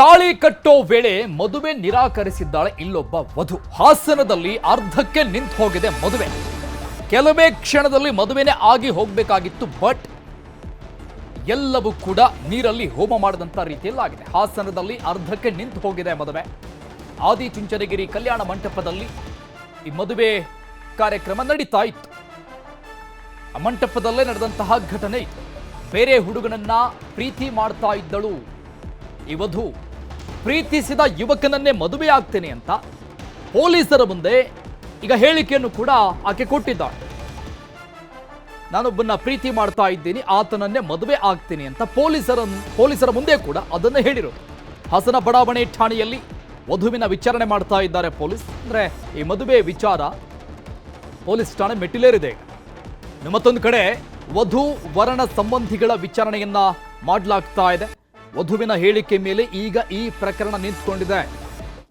ತಾಳಿ ಕಟ್ಟೋ ವೇಳೆ ಮದುವೆ ನಿರಾಕರಿಸಿದ್ದಾಳೆ ಇಲ್ಲೊಬ್ಬ ವಧು. ಹಾಸನದಲ್ಲಿ ಅರ್ಧಕ್ಕೆ ನಿಂತು ಹೋಗಿದೆ ಮದುವೆ. ಕೆಲವೇ ಕ್ಷಣದಲ್ಲಿ ಮದುವೆನೇ ಆಗಿ ಹೋಗಬೇಕಾಗಿತ್ತು, ಬಟ್ ಎಲ್ಲವೂ ಕೂಡ ನೀರಲ್ಲಿ ಹೋಮ ಮಾಡಿದಂತ ರೀತಿಯಲ್ಲಾಗಿದೆ ಹಾಸನದಲ್ಲಿ ಅರ್ಧಕ್ಕೆ ನಿಂತು ಹೋಗಿದೆ ಮದುವೆ. ಆದಿಚುಂಚನಗಿರಿ ಕಲ್ಯಾಣ ಮಂಟಪದಲ್ಲಿ ಈ ಮದುವೆ ಕಾರ್ಯಕ್ರಮ ನಡೀತಾ ಇತ್ತು. ಆ ಮಂಟಪದಲ್ಲೇ ನಡೆದಂತಹ ಘಟನೆ ಬೇರೆ ಹುಡುಗನನ್ನ ಪ್ರೀತಿ ಮಾಡ್ತಾ ಇದ್ದಳು ಈ ವಧು. ಪ್ರೀತಿಸಿದ ಯುವಕನನ್ನೇ ಮದುವೆ ಆಗ್ತೇನೆ ಅಂತ ಪೊಲೀಸರ ಮುಂದೆ ಈಗ ಹೇಳಿಕೆಯನ್ನು ಕೂಡ ಆಕೆ ಕೊಟ್ಟಿದ್ದಾಳೆ. ನಾನೊಬ್ಬನ್ನ ಪ್ರೀತಿ ಮಾಡ್ತಾ ಇದ್ದೀನಿ, ಆತನನ್ನೇ ಮದುವೆ ಆಗ್ತೀನಿ ಅಂತ ಪೊಲೀಸರ ಪೊಲೀಸರ ಮುಂದೆ ಕೂಡ ಅದನ್ನ ಹೇಳಿರು ಹಾಸನ ಬಡಾವಣೆ ಠಾಣೆಯಲ್ಲಿ ವಧುವಿನ ವಿಚಾರಣೆ ಮಾಡ್ತಾ ಇದ್ದಾರೆ ಪೊಲೀಸ್. ಅಂದ್ರೆ ಈ ಮದುವೆ ವಿಚಾರ ಪೊಲೀಸ್ ಠಾಣೆ ಮೆಟ್ಟಿಲೇರಿದೆ ಮತ್ತೊಂದು ಕಡೆ ವಧು ವರಣ ಸಂಬಂಧಿಗಳ ವಿಚಾರಣೆಯನ್ನ ಮಾಡಲಾಗ್ತಾ ಇದೆ. ವಧುವಿನ ಹೇಳಿಕೆ ಮೇಲೆ ಈಗ ಈ ಪ್ರಕರಣ ನಿಂತ್ಕೊಂಡಿದೆ.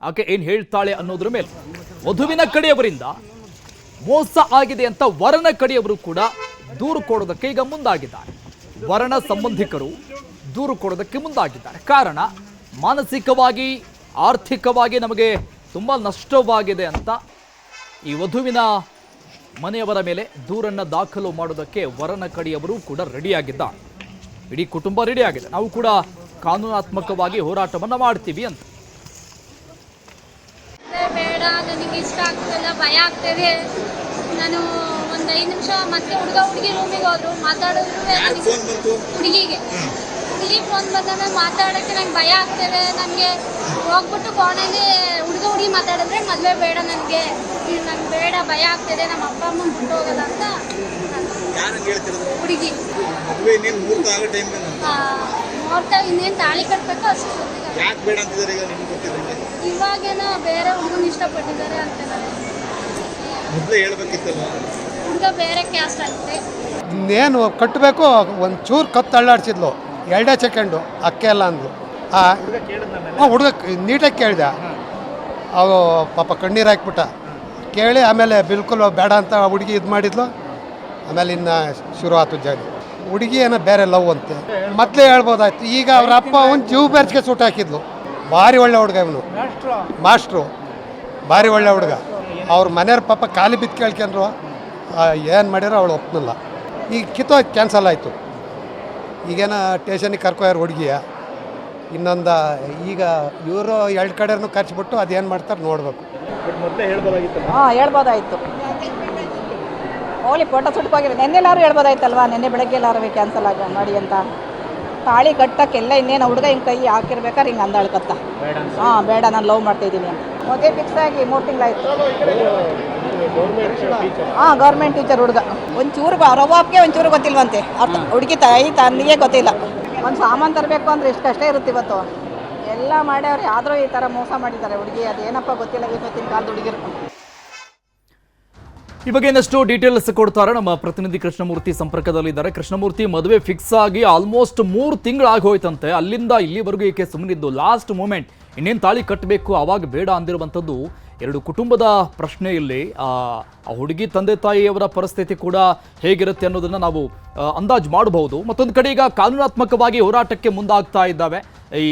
ಆಕೆ ಏನ್ ಹೇಳ್ತಾಳೆ ಅನ್ನೋದ್ರ ಮೇಲೆ ವಧುವಿನ ಕಡೆಯವರಿಂದ ಮೋಸ ಆಗಿದೆ ಅಂತ ವರನ ಕಡೆಯವರು ಕೂಡ ದೂರು ಕೊಡೋದಕ್ಕೆ ಈಗ ಮುಂದಾಗಿದ್ದಾರೆ. ವರನ ಸಂಬಂಧಿಕರು ದೂರು ಕೊಡೋದಕ್ಕೆ ಮುಂದಾಗಿದ್ದಾರೆ. ಕಾರಣ ಮಾನಸಿಕವಾಗಿ, ಆರ್ಥಿಕವಾಗಿ ನಮಗೆ ತುಂಬಾ ನಷ್ಟವಾಗಿದೆ ಅಂತ ಈ ವಧುವಿನ ಮನೆಯವರ ಮೇಲೆ ದೂರನ್ನ ದಾಖಲು ಮಾಡೋದಕ್ಕೆ ವರನ ಕಡೆಯವರು ಕೂಡ ರೆಡಿಯಾಗಿದ್ದಾರೆ ಇಡೀ ಕುಟುಂಬ ರೆಡಿಯಾಗಿದೆ ನಾವು ಕೂಡ ಕಾನೂನಾತ್ಮಕವಾಗಿ ಹೋರಾಟವನ್ನು ಮಾಡ್ತೀವಿ ಅಂತ. ಬೇಡ ನನಗೆ ಇಷ್ಟ ಆಗ್ತಿಲ್ಲ ಭಯ ಆಗ್ತಿದೆ. ನಾನು ಒಂದು ಐದು ನಿಮಿಷ ಮತ್ತೆ ಹುಡುಗ ಹುಡುಗಿ ರೂಮಿಗೆ ಹೋದ್ರು ಮಾತಾಡಿದ್ರು ಹುಡುಗಿಗೆ. ಹುಡುಗಿ ಫೋನ್ ಬಂದಾಗ ಮಾತಾಡೋಕ್ಕೆ ನಂಗೆ ಭಯ ಆಗ್ತಿದೆ. ನನಗೆ ಹೋಗ್ಬಿಟ್ಟು ಕೋಣೆಗೆ ಹುಡುಗ ಹುಡುಗಿ ಮಾತಾಡಿದ್ರೆ ಮದುವೆ ಬೇಡ ನನಗೆ. ನಂಗೆ ಬೇಡ ಭಯ ಆಗ್ತಿದೆ. ನಮ್ಮ ಅಪ್ಪ ಅಮ್ಮ ಬಿಟ್ಟು ಹೋಗಲ್ಲ ಅಂತ. ಹುಡುಗಿ. ಇನ್ನೇನು ನೋಡ್ತಾ ತಾಳಿ ಕಟ್ಟಬೇಕು ಅಷ್ಟು ಗೊತ್ತಿಲ್ಲ. ಯಾಕೆ ಬೇಡ ಅಂತಿದ್ದಾರೆ ಈಗ ನಿಮ್ಗೆ ಗೊತ್ತಿಲ್ಲ ಇವಾಗೇನೋ ಬೇರೆ ಹುಡುಗನ ಇಷ್ಟಪಟ್ಟಿದ್ದಾರೆ ಅಂತಿದ್ದಾರೆ. ಮೊದಲೇ ಹೇಳ್ಬೇಕಿತ್ತಲ್ಲ. ಹುಡುಗ ಬೇರೆ ಕ್ಯಾಸ್ಟ್ ಆಗುತ್ತೆ ಇನ್ನೇನು ಕಟ್ಟಬೇಕು ಒಂದು ಚೂರು ಕತ್ತು ಅಳ್ಳಾಡ್ಸಿದ್ಲು ಎರಡೇ ಸೆಕೆಂಡು ಅಕ್ಕೆ ಎಲ್ಲ ಅಂದ್ಲು. ಹಾಂ ಹುಡುಗ ನೀಟಾಗಿ ಕೇಳಿದೆ. ಅವು ಪಾಪ ಕಣ್ಣೀರು ಹಾಕ್ಬಿಟ್ಟ. ಕೇಳಿ ಆಮೇಲೆ ಬಿಲ್ಕುಲ್ ಬೇಡ ಅಂತ ಹುಡುಗಿ ಇದು ಮಾಡಿದ್ಲು. ಆಮೇಲೆ ಇನ್ನು ಶುರು ಆತು ಜಾಲಿ. ಹುಡುಗಿ ಏನೋ ಬೇರೆ ಲವ್ ಅಂತೆ. ಮೊದಲೇ ಹೇಳ್ಬೋದಾಯ್ತು ಈಗ ಅವ್ರ ಅಪ್ಪ ಒಂದು ಜೀವ ಬೆರ್ಚ್ಗೆ ಸೂಟ್ ಹಾಕಿದ್ಲು. ಭಾರಿ ಒಳ್ಳೆ ಹುಡುಗ ಇವನು. ಮಾಸ್ಟ್ರು ಭಾರಿ ಒಳ್ಳೆ ಹುಡುಗ. ಅವ್ರ ಮನೆಯವ್ರ ಪಾಪ ಖಾಲಿ ಬಿದ್ದು ಕೇಳ್ಕೊಂಡ್ರು. ಏನು ಮಾಡಿರೋ ಅವಳು ಒಪ್ಪನಿಲ್ಲ ಈಗ ಕಿತ್ತೋಯ್ತು ಕ್ಯಾನ್ಸಲ್ ಆಯಿತು. ಈಗೇನ ಟೇಷನಿಗೆ ಕರ್ಕೋಯಾರ ಹುಡುಗಿಯ. ಇನ್ನೊಂದು ಈಗ ಇವರು ಎರಡು ಕಡೆನೂ ಖರ್ಚ್ಬಿಟ್ಟು ಅದೇನು ಮಾಡ್ತಾರೆ ನೋಡಬೇಕು. ಹಾಂ ಹೇಳ್ಬೋದಾಯ್ತು. ಹೋಗ್ಲಿ ಫೋಟೋ ಸುಟ್ಕೋಗಿರಿ ನೆನ್ನೆಲ್ಲಾರು ಹೇಳ್ಬೋದಾಯ್ತಲ್ವಾ? ನೆನ್ನೆ ಬೆಳಗ್ಗೆ ಎಲ್ಲಾರು ಕ್ಯಾನ್ಸಲ್ ಆಗ ಮಾಡಿ ಅಂತ. ತಾಳಿ ಕಟ್ಟಕ್ಕೆಲ್ಲ ಇನ್ನೇನು ಹುಡುಗ ಹಿಂಗೆ ಕೈ ಹಾಕಿರ್ಬೇಕಾದ್ರೆ ಹಿಂಗೆ ಅಂದಾಳ್ಕತ್ತ. ಹಾಂ ಬೇಡ ನಾನು ಲವ್ ಮಾಡ್ತಿದ್ದೀನಿ ಮದುವೆ ಫಿಕ್ಸ್ ಆಗಿ ಮೂರು ತಿಂಗಳಾಯ್ತು. ಹಾಂ ಗೌರ್ಮೆಂಟ್ ಟೀಚರ್ ಹುಡುಗ. ಒಂಚೂರು ರವಾಬ್ಗೆ ಒಂಚೂರು ಗೊತ್ತಿಲ್ವಂತೆ. ಅರ್ಥ ಹುಡುಗಿ ತಾಯಿ ತನ್ನಿಗೆ ಗೊತ್ತಿಲ್ಲ. ಒಂದು ಸಾಮಾನು ತರಬೇಕು ಅಂದ್ರೆ ಇಷ್ಟು ಕಷ್ಟ ಇರುತ್ತೆ ಇವತ್ತು. ಎಲ್ಲ ಮಾಡ್ಯವ್ರು ಆದರೂ ಈ ಥರ ಮೋಸ ಮಾಡಿದ್ದಾರೆ ಹುಡುಗಿ. ಅದೇನಪ್ಪ ಗೊತ್ತಿಲ್ಲ ಇವತ್ತಿನ ಕಾಲದ ಹುಡುಗಿರು. ಈ ಬಗ್ಗೆ ಇನ್ನಷ್ಟು ಡೀಟೇಲ್ಸ್ ಕೊಡ್ತಾರೆ. ನಮ್ಮ ಪ್ರತಿನಿಧಿ ಕೃಷ್ಣಮೂರ್ತಿ ಸಂಪರ್ಕದಲ್ಲಿದ್ದಾರೆ. ಕೃಷ್ಣಮೂರ್ತಿ, ಮದುವೆ ಫಿಕ್ಸ್ ಆಗಿ ಆಲ್ಮೋಸ್ಟ್ ಮೂರು ತಿಂಗಳಾಗಿ ಹೋಯ್ತಂತೆ. ಅಲ್ಲಿಂದ ಇಲ್ಲಿವರೆಗೂ ಈಕೆ ಸುಮ್ಮನಿದ್ದು ಲಾಸ್ಟ್ ಮೂಮೆಂಟ್ ಇನ್ನೇನು ತಾಳಿ ಕಟ್ಟಬೇಕು ಆವಾಗ ಬೇಡ ಅಂದಿರುವಂಥದ್ದು ಎರಡು ಕುಟುಂಬದ ಪ್ರಶ್ನೆ ಇಲ್ಲಿ. ಆ ಹುಡುಗಿ ತಂದೆ ತಾಯಿಯವರ ಪರಿಸ್ಥಿತಿ ಕೂಡ ಹೇಗಿರುತ್ತೆ ಅನ್ನೋದನ್ನು ನಾವು ಅಂದಾಜು ಮಾಡಬಹುದು. ಮತ್ತೊಂದು ಕಡೆ ಈಗ ಕಾನೂನಾತ್ಮಕವಾಗಿ ಹೋರಾಟಕ್ಕೆ ಮುಂದಾಗ್ತಾ ಇದ್ದಾವೆ. ಈ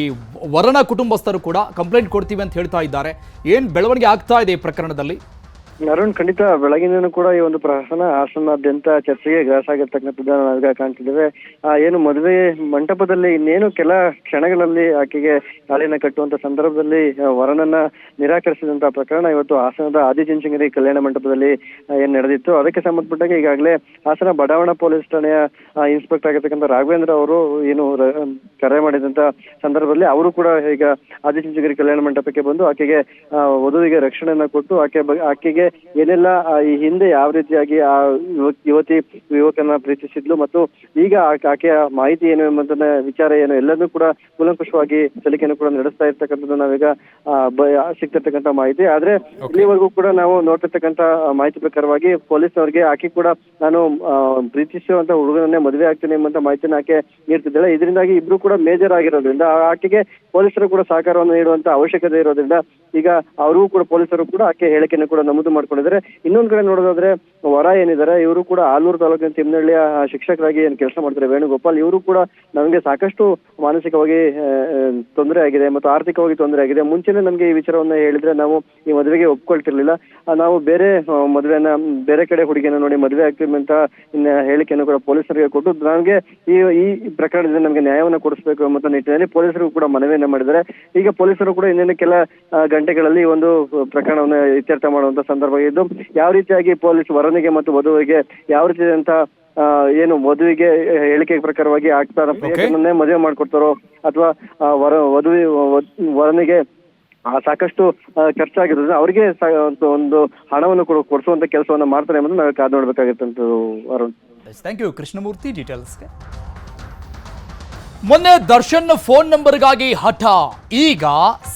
ವರನ ಕುಟುಂಬಸ್ಥರು ಕೂಡ ಕಂಪ್ಲೇಂಟ್ ಕೊಡ್ತೀವಿ ಅಂತ ಹೇಳ್ತಾ ಇದ್ದಾರೆ. ಏನು ಬೆಳವಣಿಗೆ ಆಗ್ತಾ ಇದೆ ಈ ಪ್ರಕರಣದಲ್ಲಿ? ಅರುಣ್ ಖಂಡಿತ ಬೆಳಗಿನ ಕೂಡ ಈ ಒಂದು ಪ್ರಹಸನ ಹಾಸನಾದ್ಯಂತ ಚರ್ಚೆಗೆ ಗ್ರಾಸ ಆಗಿರ್ತಕ್ಕಂಥದ್ದು ನಾವೀಗ ಕಾಣ್ತಿದ್ದೇವೆ. ಆ, ಏನು ಮದುವೆ ಮಂಟಪದಲ್ಲಿ ಇನ್ನೇನು ಕೆಲ ಕ್ಷಣಗಳಲ್ಲಿ ಆಕೆಗೆ ತಾಳಿನ ಕಟ್ಟುವಂತ ಸಂದರ್ಭದಲ್ಲಿ ವರನನ್ನ ನಿರಾಕರಿಸಿದಂತಹ ಪ್ರಕರಣ ಇವತ್ತು ಹಾಸನದ ಆದಿಚುಂಚನಗಿರಿ ಕಲ್ಯಾಣ ಮಂಟಪದಲ್ಲಿ ಏನ್ ನಡೆದಿತ್ತು. ಅದಕ್ಕೆ ಸಂಬಂಧಪಟ್ಟಾಗ ಈಗಾಗಲೇ ಹಾಸನ ಬಡಾವಣಾ ಪೊಲೀಸ್ ಠಾಣೆಯ ಇನ್ಸ್ಪೆಕ್ಟರ್ ಆಗಿರ್ತಕ್ಕಂಥ ರಾಘವೇಂದ್ರ ಅವರು ಏನು ಕರೆ ಮಾಡಿದಂತ ಸಂದರ್ಭದಲ್ಲಿ ಅವರು ಕೂಡ ಈಗ ಆದಿಚುಂಚನಗಿರಿ ಕಲ್ಯಾಣ ಮಂಟಪಕ್ಕೆ ಬಂದು ಆಕೆಗೆ ಆ, ವಧುವಿಗೆ ರಕ್ಷಣೆಯನ್ನ ಕೊಟ್ಟು ಆಕೆ ಬ- ಆಕೆಗೆ ಏನೆಲ್ಲ ಈ ಹಿಂದೆ ಯಾವ ರೀತಿಯಾಗಿ ಆ ಯುವ- ಯುವತಿ ಯುವಕನ ಪ್ರೀತಿಸಿದ್ಲು ಮತ್ತು ಈಗ ಆಕೆಯ ಮಾಹಿತಿ ಏನು ಎಂಬುದನ್ನ ವಿಚಾರ ಏನು ಎಲ್ಲದನ್ನೂ ಕೂಡ ಕೂಲಂಕುಷವಾಗಿ ಸಲಿಕೆಯನ್ನು ಕೂಡ ನಡೆಸ್ತಾ ಇರ್ತಕ್ಕಂಥದ್ದು ನಾವೀಗ ಸಿಗ್ತಿರ್ತಕ್ಕಂಥ ಮಾಹಿತಿ. ಆದ್ರೆ ಇಲ್ಲಿವರೆಗೂ ಕೂಡ ನಾವು ನೋಡ್ತಿರ್ತಕ್ಕಂಥ ಮಾಹಿತಿ ಪ್ರಕಾರವಾಗಿ ಪೊಲೀಸ್ನವರಿಗೆ ಆಕೆ ಕೂಡ ನಾನು ಪ್ರೀತಿಸುವಂತ ಹುಡುಗನನ್ನೇ ಮದುವೆ ಆಗ್ತೇನೆ ಎಂಬಂತ ಮಾಹಿತಿನ ಆಕೆ ನೀಡ್ತಿದ್ದಾಳೆ. ಇದರಿಂದಾಗಿ ಇಬ್ರು ಕೂಡ ಮೇಜರ್ ಆಗಿರೋದ್ರಿಂದ ಆಕೆಗೆ ಪೊಲೀಸರು ಕೂಡ ಸಹಕಾರವನ್ನು ನೀಡುವಂತ ಅವಶ್ಯಕತೆ ಇರೋದ್ರಿಂದ ಈಗ ಅವರಿಗೂ ಕೂಡ ಪೊಲೀಸರು ಕೂಡ ಆಕೆ ಹೇಳಿಕೆಯನ್ನು ಕೂಡ ನಮೂದು ಮಾಡ್ಕೊಂಡಿದ್ದಾರೆ. ಇನ್ನೊಂದ್ ಕಡೆ ನೋಡೋದಾದ್ರೆ ವರ ಏನಿದ್ದಾರೆ, ಇವರು ಕೂಡ ಆಲೂರು ತಾಲೂಕಿನ ತಿಮ್ಮನಹಳ್ಳಿಯ ಶಿಕ್ಷಕರಾಗಿ ಏನ್ ಕೆಲಸ ಮಾಡ್ತಾರೆ ವೇಣುಗೋಪಾಲ್, ಇವರು ಕೂಡ ನಮಗೆ ಸಾಕಷ್ಟು ಮಾನಸಿಕವಾಗಿ ತೊಂದರೆ ಆಗಿದೆ ಮತ್ತು ಆರ್ಥಿಕವಾಗಿ ತೊಂದರೆ ಆಗಿದೆ. ಮುಂಚೆನೆ ನಮ್ಗೆ ಈ ವಿಚಾರವನ್ನ ಹೇಳಿದ್ರೆ ನಾವು ಈ ಮದುವೆಗೆ ಒಪ್ಕೊಳ್ತಿರ್ಲಿಲ್ಲ. ನಾವು ಬೇರೆ ಮದುವೆನ ಬೇರೆ ಕಡೆ ಹುಡುಗಿನ ನೋಡಿ ಮದುವೆ ಆಗ್ತೀವಿ ಅಂತ ಹೇಳಿಕೆಯನ್ನು ಕೂಡ ಪೊಲೀಸರಿಗೆ ಕೊಟ್ಟು, ನಮಗೆ ಈ ಈ ಪ್ರಕರಣದಿಂದ ನಮಗೆ ನ್ಯಾಯವನ್ನು ಕೊಡಿಸಬೇಕು ಎಂಬ ನಿಟ್ಟಿನಲ್ಲಿ ಪೊಲೀಸರು ಕೂಡ ಮನವಿಯನ್ನ ಮಾಡಿದ್ದಾರೆ. ಈಗ ಪೊಲೀಸರು ಕೂಡ ಇನ್ನೇನು ಕೆಲ ಗಂಟೆಗಳಲ್ಲಿ ಒಂದು ಪ್ರಕರಣವನ್ನು ಇತ್ಯರ್ಥ ಮಾಡುವಂತ ಸಂದರ್ಭ ಇದ್ದು ಯಾವ ರೀತಿಯಾಗಿ ಪೊಲೀಸ್ ವರನಿಗೆ ಮತ್ತು ವಧುವಿಗೆ ಯಾವ ರೀತಿಯಾದಂತಹ ಏನು ವಧುವಿಗೆ ಹೇಳಿಕೆ ಪ್ರಕಾರವಾಗಿ ಆಗ್ತಾರ ಪ್ರಿಯಕರನ್ನೇ ಮದುವೆ ಮಾಡ್ಕೊಡ್ತಾರೋ ಅಥವಾ ವರ ವಧುವಿ ವಧು- ವರನಿಗೆ ಸಾಕಷ್ಟು ಖರ್ಚಾಗಿರೋದ್ರಿಂದ ಅವರಿಗೆ ಒಂದು ಹಣವನ್ನು ಕೊಡು ಕೊಡಿಸುವಂತ ಕೆಲಸವನ್ನು ಮಾಡ್ತಾರೆ ಎಂಬುದು ನಾವು ಕಾದು ನೋಡ್ಬೇಕಾಗಿತ್ತು ಅರುಣ್. ಥ್ಯಾಂಕ್ ಯು ಕೃಷ್ಣಮೂರ್ತಿ ಡೀಟೇಲ್ಸ್ಗೆ ಮೊನ್ನೆ ದರ್ಶನ್ ಫೋನ್ ನಂಬರ್ಗಾಗಿ ಹಠ. ಈಗ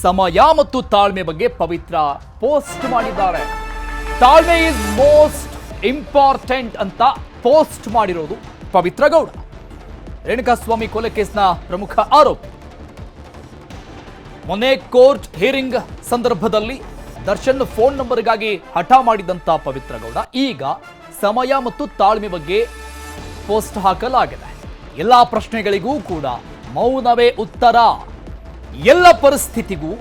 ಸಮಯ ಮತ್ತು ತಾಳ್ಮೆ ಬಗ್ಗೆ ಪವಿತ್ರ ಪೋಸ್ಟ್ ಮಾಡಿದ್ದಾರೆ. ತಾಳ್ಮೆ ಇಸ್ ಮೋಸ್ಟ್ ಇಂಪಾರ್ಟೆಂಟ್ ಅಂತ ಪೋಸ್ಟ್ ಮಾಡಿರೋದು ಪವಿತ್ರ ಗೌಡ. ರೇಣುಕಾಸ್ವಾಮಿ ಕೊಲೆ ಕೇಸ್ನ ಪ್ರಮುಖ ಆರೋಪಿ. ಮೊನ್ನೆ ಕೋರ್ಟ್ ಹಿಯರಿಂಗ್ ಸಂದರ್ಭದಲ್ಲಿ ದರ್ಶನ್ ಫೋನ್ ನಂಬರ್ಗಾಗಿ ಹಠ ಮಾಡಿದಂತ ಪವಿತ್ರ ಗೌಡ. ಈಗ ಸಮಯ ಮತ್ತು ತಾಳ್ಮೆ ಬಗ್ಗೆ ಪೋಸ್ಟ್ ಹಾಕಲಾಗಿದೆ. ಎಲ್ಲ ಪ್ರಶ್ನೆಗಳಿಗೂ ಕೂಡ ಮೌನವೇ ಉತ್ತರ. ಎಲ್ಲ ಪರಿಸ್ಥಿತಿಗೂ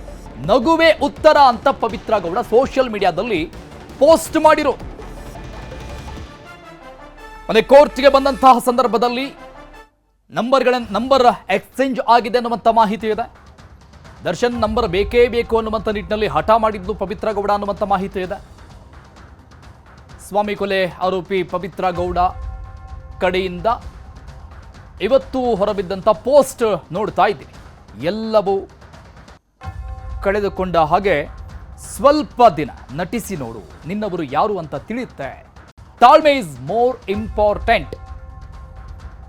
ನಗುವೇ ಉತ್ತರ ಅಂತ ಪವಿತ್ರ ಗೌಡ ಸೋಷಿಯಲ್ ಮೀಡಿಯಾದಲ್ಲಿ ಪೋಸ್ಟ್ ಮಾಡಿರು. ಮತ್ತೆ ಕೋರ್ಟ್ಗೆ ಬಂದಂತಹ ಸಂದರ್ಭದಲ್ಲಿ ನಂಬರ್ಗಳ, ನಂಬರ್ ಎಕ್ಸ್ಚೇಂಜ್ ಆಗಿದೆ ಅನ್ನುವಂಥ ಮಾಹಿತಿ ಇದೆ. ದರ್ಶನ್ ನಂಬರ್ ಬೇಕೇ ಬೇಕು ಅನ್ನುವಂಥ ನಿಟ್ಟಿನಲ್ಲಿ ಹಠ ಮಾಡಿದ್ದು ಪವಿತ್ರ ಗೌಡ ಅನ್ನುವಂಥ ಮಾಹಿತಿ ಇದೆ. ಸ್ವಾಮಿ ಕೊಲೆ ಆರೋಪಿ ಪವಿತ್ರ ಗೌಡ ಕಡೆಯಿಂದ ಇವತ್ತು ಹೊರಬಿದ್ದಂಥ ಪೋಸ್ಟ್ ನೋಡ್ತಾ ಇದ್ದೀನಿ. ಎಲ್ಲವೂ ಕಳೆದುಕೊಂಡ ಹಾಗೆ ಸ್ವಲ್ಪ ದಿನ ನಟಿಸಿ ನೋಡು, ನಿನ್ನವರು ಯಾರು ಅಂತ ತಿಳಿಯುತ್ತೆ. ತಾಳ್ಮೆ is more important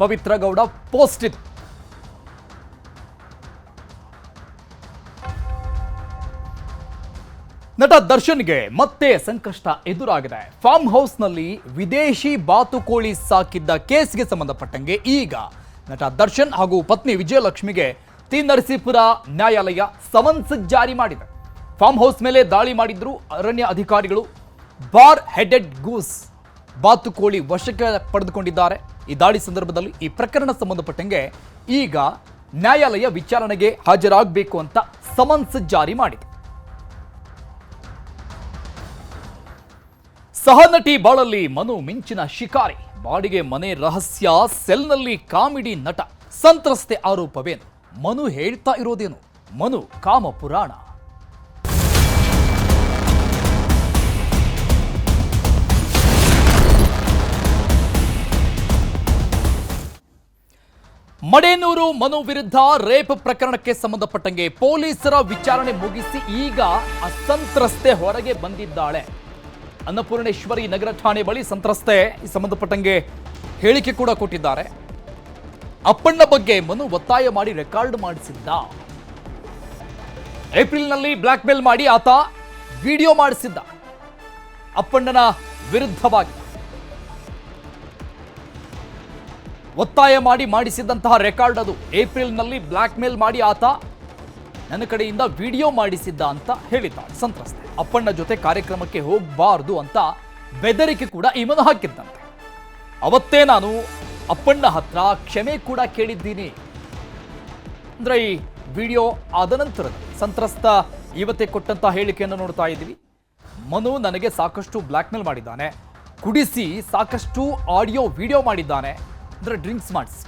Pavithra Gowda post ಇದು. ನಟ ದರ್ಶನ್ಗೆ ಮತ್ತೆ ಸಂಕಷ್ಟ ಎದುರಾಗಿದೆ. ಫಾರ್ಮ್ ಹೌಸ್ನಲ್ಲಿ ವಿದೇಶಿ ಬಾತುಕೋಳಿ ಸಾಕಿದ್ದ ಕೇಸ್ಗೆ ಸಂಬಂಧಪಟ್ಟಂಗೆ ಈಗ ನಟ ದರ್ಶನ್ ಹಾಗೂ ಪತ್ನಿ ವಿಜಯಲಕ್ಷ್ಮಿಗೆ ತಿ ನರಸೀಪುರ ನ್ಯಾಯಾಲಯ ಸಮನ್ಸ್ ಜಾರಿ ಮಾಡಿದೆ. ಫಾರ್ಮ್ ಹೌಸ್ ಮೇಲೆ ದಾಳಿ ಮಾಡಿದ್ರು ಅರಣ್ಯ ಅಧಿಕಾರಿಗಳು. ಬಾರ್ ಹೆಡೆಡ್ ಗೂಸ್ ಬಾತುಕೋಳಿ ವಶಕ್ಕೆ ಪಡೆದುಕೊಂಡಿದ್ದಾರೆ. ಈ ದಾಳಿ ಸಂದರ್ಭದಲ್ಲಿ ಈ ಪ್ರಕರಣ ಸಂಬಂಧಪಟ್ಟಂಗೆ ಈಗ ನ್ಯಾಯಾಲಯ ವಿಚಾರಣೆಗೆ ಹಾಜರಾಗಬೇಕು ಅಂತ ಸಮನ್ಸ್ ಜಾರಿ ಮಾಡಿದೆ. ಸಹನಟಿ ಬಾಳಲ್ಲಿ ಮನು ಮಿಂಚಿನ ಶಿಕಾರಿ. ಬಾಡಿಗೆ ಮನೆ ರಹಸ್ಯ, ಸೆಲ್ನಲ್ಲಿ ಕಾಮಿಡಿ ನಟ. ಸಂತ್ರಸ್ತೆ ಆರೋಪವೇನು? ಮನು ಹೇಳ್ತಾ ಇರೋದೇನು? ಮನು ಕಾಮ ಪುರಾಣ ಮಡೇನೂರು ಮನು ವಿರುದ್ಧ ರೇಪ್ ಪ್ರಕರಣಕ್ಕೆ ಸಂಬಂಧಪಟ್ಟಂಗೆ ಪೊಲೀಸರ ವಿಚಾರಣೆ ಮುಗಿಸಿ ಈಗ ಅಸಂತ್ರಸ್ತೆ ಹೊರಗೆ ಬಂದಿದ್ದಾಳೆ. ಅನ್ನಪೂರ್ಣೇಶ್ವರಿ ನಗರ ಠಾಣೆ ಬಳಿ ಸಂತ್ರಸ್ತೆ ಈ ಸಂಬಂಧಪಟ್ಟಂಗೆ ಹೇಳಿಕೆ ಕೂಡ ಕೊಟ್ಟಿದ್ದಾರೆ. ಅಪ್ಪಣ್ಣ ಬಗ್ಗೆ ಮನು ಒತ್ತಾಯ ಮಾಡಿ ರೆಕಾರ್ಡ್ ಮಾಡಿಸಿದ್ದ. ಏಪ್ರಿಲ್ನಲ್ಲಿ ಬ್ಲಾಕ್ ಮೇಲ್ ಮಾಡಿ ಆತ ವಿಡಿಯೋ ಮಾಡಿಸಿದ್ದ. ಅಪ್ಪಣ್ಣನ ವಿರುದ್ಧವಾಗಿ. ಒತ್ತಾಯ ಮಾಡಿ ಮಾಡಿಸಿದ್ದಂತಹ ರೆಕಾರ್ಡ್ ಅದು. ಏಪ್ರಿಲ್ನಲ್ಲಿ ಬ್ಲ್ಯಾಕ್ ಮೇಲ್ ಮಾಡಿ ಆತ ನನ್ನ ಕಡೆಯಿಂದ ವಿಡಿಯೋ ಮಾಡಿಸಿದ್ದ ಅಂತ ಹೇಳಿದ್ದಾಳೆ. ಸಂತ್ರಸ್ತೆ, ಅಪ್ಪಣ್ಣ ಜೊತೆ ಕಾರ್ಯಕ್ರಮಕ್ಕೆ ಹೋಗಬಾರ್ದು ಅಂತ ಬೆದರಿಕೆ ಕೂಡ ಇಮನು ಹಾಕಿದ್ದಂತೆ. ಅವತ್ತೇ ನಾನು ಅಪ್ಪಣ್ಣ ಹತ್ರ ಕ್ಷಮೆ ಕೂಡ ಕೇಳಿದ್ದೀನಿ. ಅಂದ್ರೆ ಈ ವಿಡಿಯೋ ಆದ ನಂತರ ಸಂತ್ರಸ್ತ ಇವತ್ತೇ ಕೊಟ್ಟಂತ ಹೇಳಿಕೆಯನ್ನು ನೋಡ್ತಾ ಇದ್ದೀವಿ. ಮನು ನನಗೆ ಸಾಕಷ್ಟು ಬ್ಲ್ಯಾಕ್ಮೇಲ್ ಮಾಡಿದ್ದಾನೆ. ಕುಡಿಸಿ ಸಾಕಷ್ಟು ಆಡಿಯೋ ವಿಡಿಯೋ ಮಾಡಿದ್ದಾನೆ. ಅಂದ್ರೆ ಡ್ರಿಂಕ್ಸ್ ಮಾಡಿಸಿ.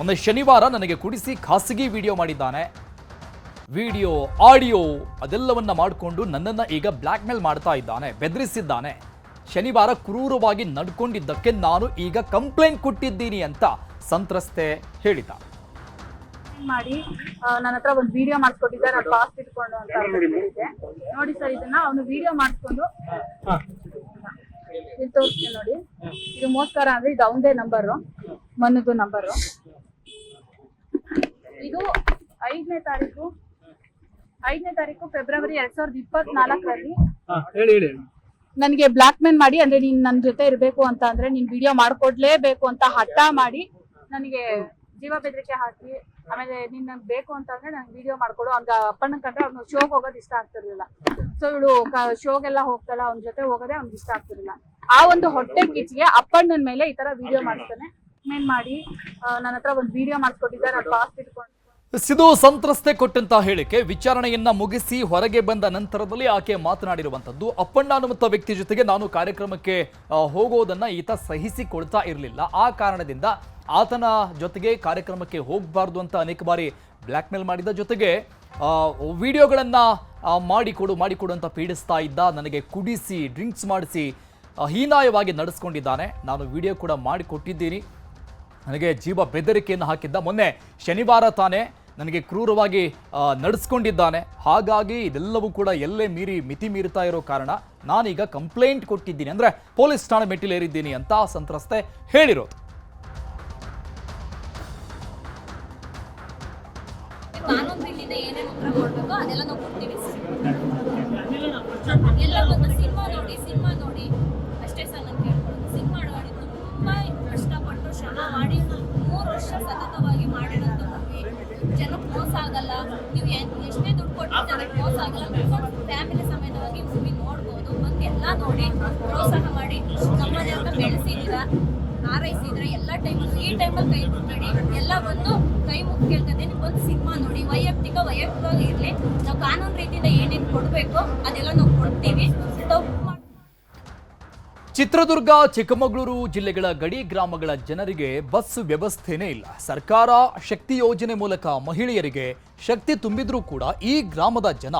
ಒಂದು ಶನಿವಾರ ನನಗೆ ಕುಡಿಸಿ ಖಾಸಗಿ ವಿಡಿಯೋ ಮಾಡಿದ್ದಾನೆ. ವಿಡಿಯೋ, ಆಡಿಯೋ ಅದೆಲ್ಲವನ್ನ ಮಾಡಿಕೊಂಡು ನನ್ನನ್ನು ಈಗ ಬ್ಲ್ಯಾಕ್ ಮೇಲ್ ಮಾಡ್ತಾ ಇದ್ದಾನೆ, ಬೆದರಿಸಿದ್ದಾನೆ. ಶನಿವಾರ ಕ್ರೂರವಾಗಿ ನಡ್ಕೊಂಡಿದ್ದಕ್ಕೆ ನಾನು ಈಗ ಕಂಪ್ಲೇಂಟ್ ಕೊಟ್ಟಿದ್ದೀನಿ ಅಂತ ಸಂತ್ರಸ್ತೆ ಹೇಳಿದ. ಮಾಡಿ ನನ್ನ ಹತ್ರ ಒಂದು ವಿಡಿಯೋ ಮಾಡಿಸ್ಕೊಟ್ಟಿದ್ದೆ ನಾನು ಪಾಸ್ಟ್ ಇಟ್ಕೊಂಡು ಅಂತ ನೋಡಿ ಸರ್, ಇದನ್ನ ಅವನು ವಿಡಿಯೋ ಮಾಡಿಸ್ಕೊಂಡು ಇಲ್ಲಿ ತೋರಿಸ್ತೀನಿ ನೋಡಿ. ಇದು ಮೋಸ್ಕರ ಅಂದ್ರೆ ಇದು ಅವನದೇ ನಂಬರು ಮನದು ನಂಬರು ಇದು ಐದನೇ ತಾರೀಕು ಐದನೇ ತಾರೀಕು ಫೆಬ್ರವರಿ ಎರಡ್ ಸಾವಿರದ ಇಪ್ಪತ್ನಾಲ್ಕರಲ್ಲಿ ಹೇಳಿ ಹೇಳಿ. ನನಗೆ ಬ್ಲಾಕ್ ಮೇಲ್ ಮಾಡಿ ಅಂದ್ರೆ ನೀನ್ ನನ್ನ ಜೊತೆ ಇರಬೇಕು ಅಂತ ಅಂದ್ರೆ ನೀನ್ ವಿಡಿಯೋ ಮಾಡ್ಕೊಡ್ಲೇಬೇಕು ಅಂತ ಹಠ ಮಾಡಿ ನನಗೆ ಜೀವ ಬೆದರಿಕೆ ಹಾಕಿ ಆಮೇಲೆ ನೀನ್ ನಂಗೆ ಬೇಕು ಅಂತಂದ್ರೆ ನಾನು ವಿಡಿಯೋ ಮಾಡ್ಕೊಡು. ಅವ್ನ ಅಪ್ಪನ ಕಂಡ್ರೆ ಅವ್ನು ಶೋಗ್ ಹೋಗೋದು ಇಷ್ಟ ಆಗ್ತಿರ್ಲಿಲ್ಲ. ಸೊ ಇವಳು ಶೋಗೆಲ್ಲ ಹೋಗ್ತಾಳ ಅವ್ನ ಜೊತೆ ಹೋಗೋದೇ ಅವ್ನಿಗೆ ಇಷ್ಟ ಆಗ್ತಿರ್ಲಿಲ್ಲ. ಆ ಒಂದು ಹೊಟ್ಟೆ ಕಿಚ್ಚಿಗೆ ಅಪ್ಪಣ್ಣನ ಮೇಲೆ ಈ ತರ ವಿಡಿಯೋ ಮಾಡ್ತಾನೆ ಮೇನ್ ಮಾಡಿ ನನ್ನ ಹತ್ರ ಒಂದು ವಿಡಿಯೋ ಮಾಡ್ಕೊಟ್ಟಿದ್ದಾರೆ ನಾನು ಬಾಸ್ ಇಟ್ಕೊಂಡು. ಸಿದು ಸಂತ್ರಸ್ತೆ ಕೊಟ್ಟಂತ ಹೇಳಿಕೆ ವಿಚಾರಣೆಯನ್ನ ಮುಗಿಸಿ ಹೊರಗೆ ಬಂದ ನಂತರದಲ್ಲಿ ಆಕೆ ಮಾತನಾಡಿರುವಂತದ್ದು. ಅಪ್ಪಣ್ಣ ವ್ಯಕ್ತಿ ಜೊತೆಗೆ ನಾನು ಕಾರ್ಯಕ್ರಮಕ್ಕೆ ಹೋಗೋದನ್ನ ಈತ ಸಹಿಸಿಕೊಳ್ತಾ ಇರಲಿಲ್ಲ. ಆ ಕಾರಣದಿಂದ ಆತನ ಜೊತೆಗೆ ಕಾರ್ಯಕ್ರಮಕ್ಕೆ ಹೋಗಬಾರ್ದು ಅಂತ ಅನೇಕ ಬಾರಿ ಬ್ಲ್ಯಾಕ್ ಮೇಲ್ ಮಾಡಿದ ಜೊತೆಗೆ ವಿಡಿಯೋಗಳನ್ನ ಮಾಡಿಕೊಡು ಮಾಡಿಕೊಡು ಅಂತ ಪೀಡಿಸ್ತಾ ಇದ್ದ ನನಗೆ ಕುಡಿಸಿ, ಡ್ರಿಂಕ್ಸ್ ಮಾಡಿಸಿ ಹೀನಾಯವಾಗಿ ನಡೆಸ್ಕೊಂಡಿದ್ದಾನೆ. ನಾನು ವಿಡಿಯೋ ಕೂಡ ಮಾಡಿಕೊಟ್ಟಿದ್ದೀನಿ. ನನಗೆ ಜೀವ ಬೆದರಿಕೆಯನ್ನು ಹಾಕಿದ್ದ. ಮೊನ್ನೆ ಶನಿವಾರ ತಾನೇ ನನಗೆ ಕ್ರೂರವಾಗಿ ನಡೆಸ್ಕೊಂಡಿದ್ದಾನೆ. ಹಾಗಾಗಿ ಇದೆಲ್ಲವೂ ಕೂಡ ಎಲ್ಲೇ ಮೀರಿ ಮಿತಿ ಮೀರ್ತಾ ಇರೋ ಕಾರಣ ನಾನೀಗ ಕಂಪ್ಲೇಂಟ್ ಕೊಟ್ಟಿದ್ದೀನಿ. ಅಂದರೆ ಪೊಲೀಸ್ ಠಾಣೆ ಮೆಟ್ಟಿಲೇರಿದ್ದೀನಿ ಅಂತ ಸಂತ್ರಸ್ತೆ ಹೇಳಿರೋದು. ಮಾಡಿ ಆಗಲ್ಲ. ನೀವು ಎಷ್ಟೇ ದುಡ್ಡು ಕೊಟ್ಟು ನನಗೆ ಮೋಸ ಆಗಲ್ಲ. ಫ್ಯಾಮಿಲಿ ಸಮೇತವಾಗಿ ಮೂವಿ ನೋಡ್ಬೋದು. ಬಂದು ಎಲ್ಲ ನೋಡಿ, ಪ್ರೋತ್ಸಾಹ ಮಾಡಿ ನಮ್ಮನೆಯವ್ರನ್ನ ಬೆಳೆಸಿದ್ದೀರಾ ಹಾರೈಸಿದ್ರೆ ಎಲ್ಲ ಟೈಮಲ್ಲೂ ಈ ಟೈಮಲ್ಲಿ ಕೈ ಬಿಟ್ಬೇಡಿ ಎಲ್ಲ ಬಂದು ಕೈ ಮುಗಿ ನೀವು ಒಂದು ಸಿನಿಮಾ ನೋಡಿ, ವೈಯಕ್ತಿಕ, ವೈಯಕ್ತಿಕವಾಗಿ ಇರಲಿ. ನಾವು ಕಾನೂನು ರೀತಿಯಿಂದ ಏನೇನು ಕೊಡಬೇಕು ಅದೆಲ್ಲ ನಾವು ಕೊಡ್ತೀವಿ. ಚಿತ್ರದುರ್ಗ, ಚಿಕ್ಕಮಗಳೂರು ಜಿಲ್ಲೆಗಳ ಗಡಿ ಗ್ರಾಮಗಳ ಜನರಿಗೆ ಬಸ್ ವ್ಯವಸ್ಥೆನೇ ಇಲ್ಲ. ಸರ್ಕಾರ ಶಕ್ತಿ ಯೋಜನೆ ಮೂಲಕ ಮಹಿಳೆಯರಿಗೆ ಶಕ್ತಿ ತುಂಬಿದ್ರೂ ಕೂಡ ಈ ಗ್ರಾಮದ ಜನ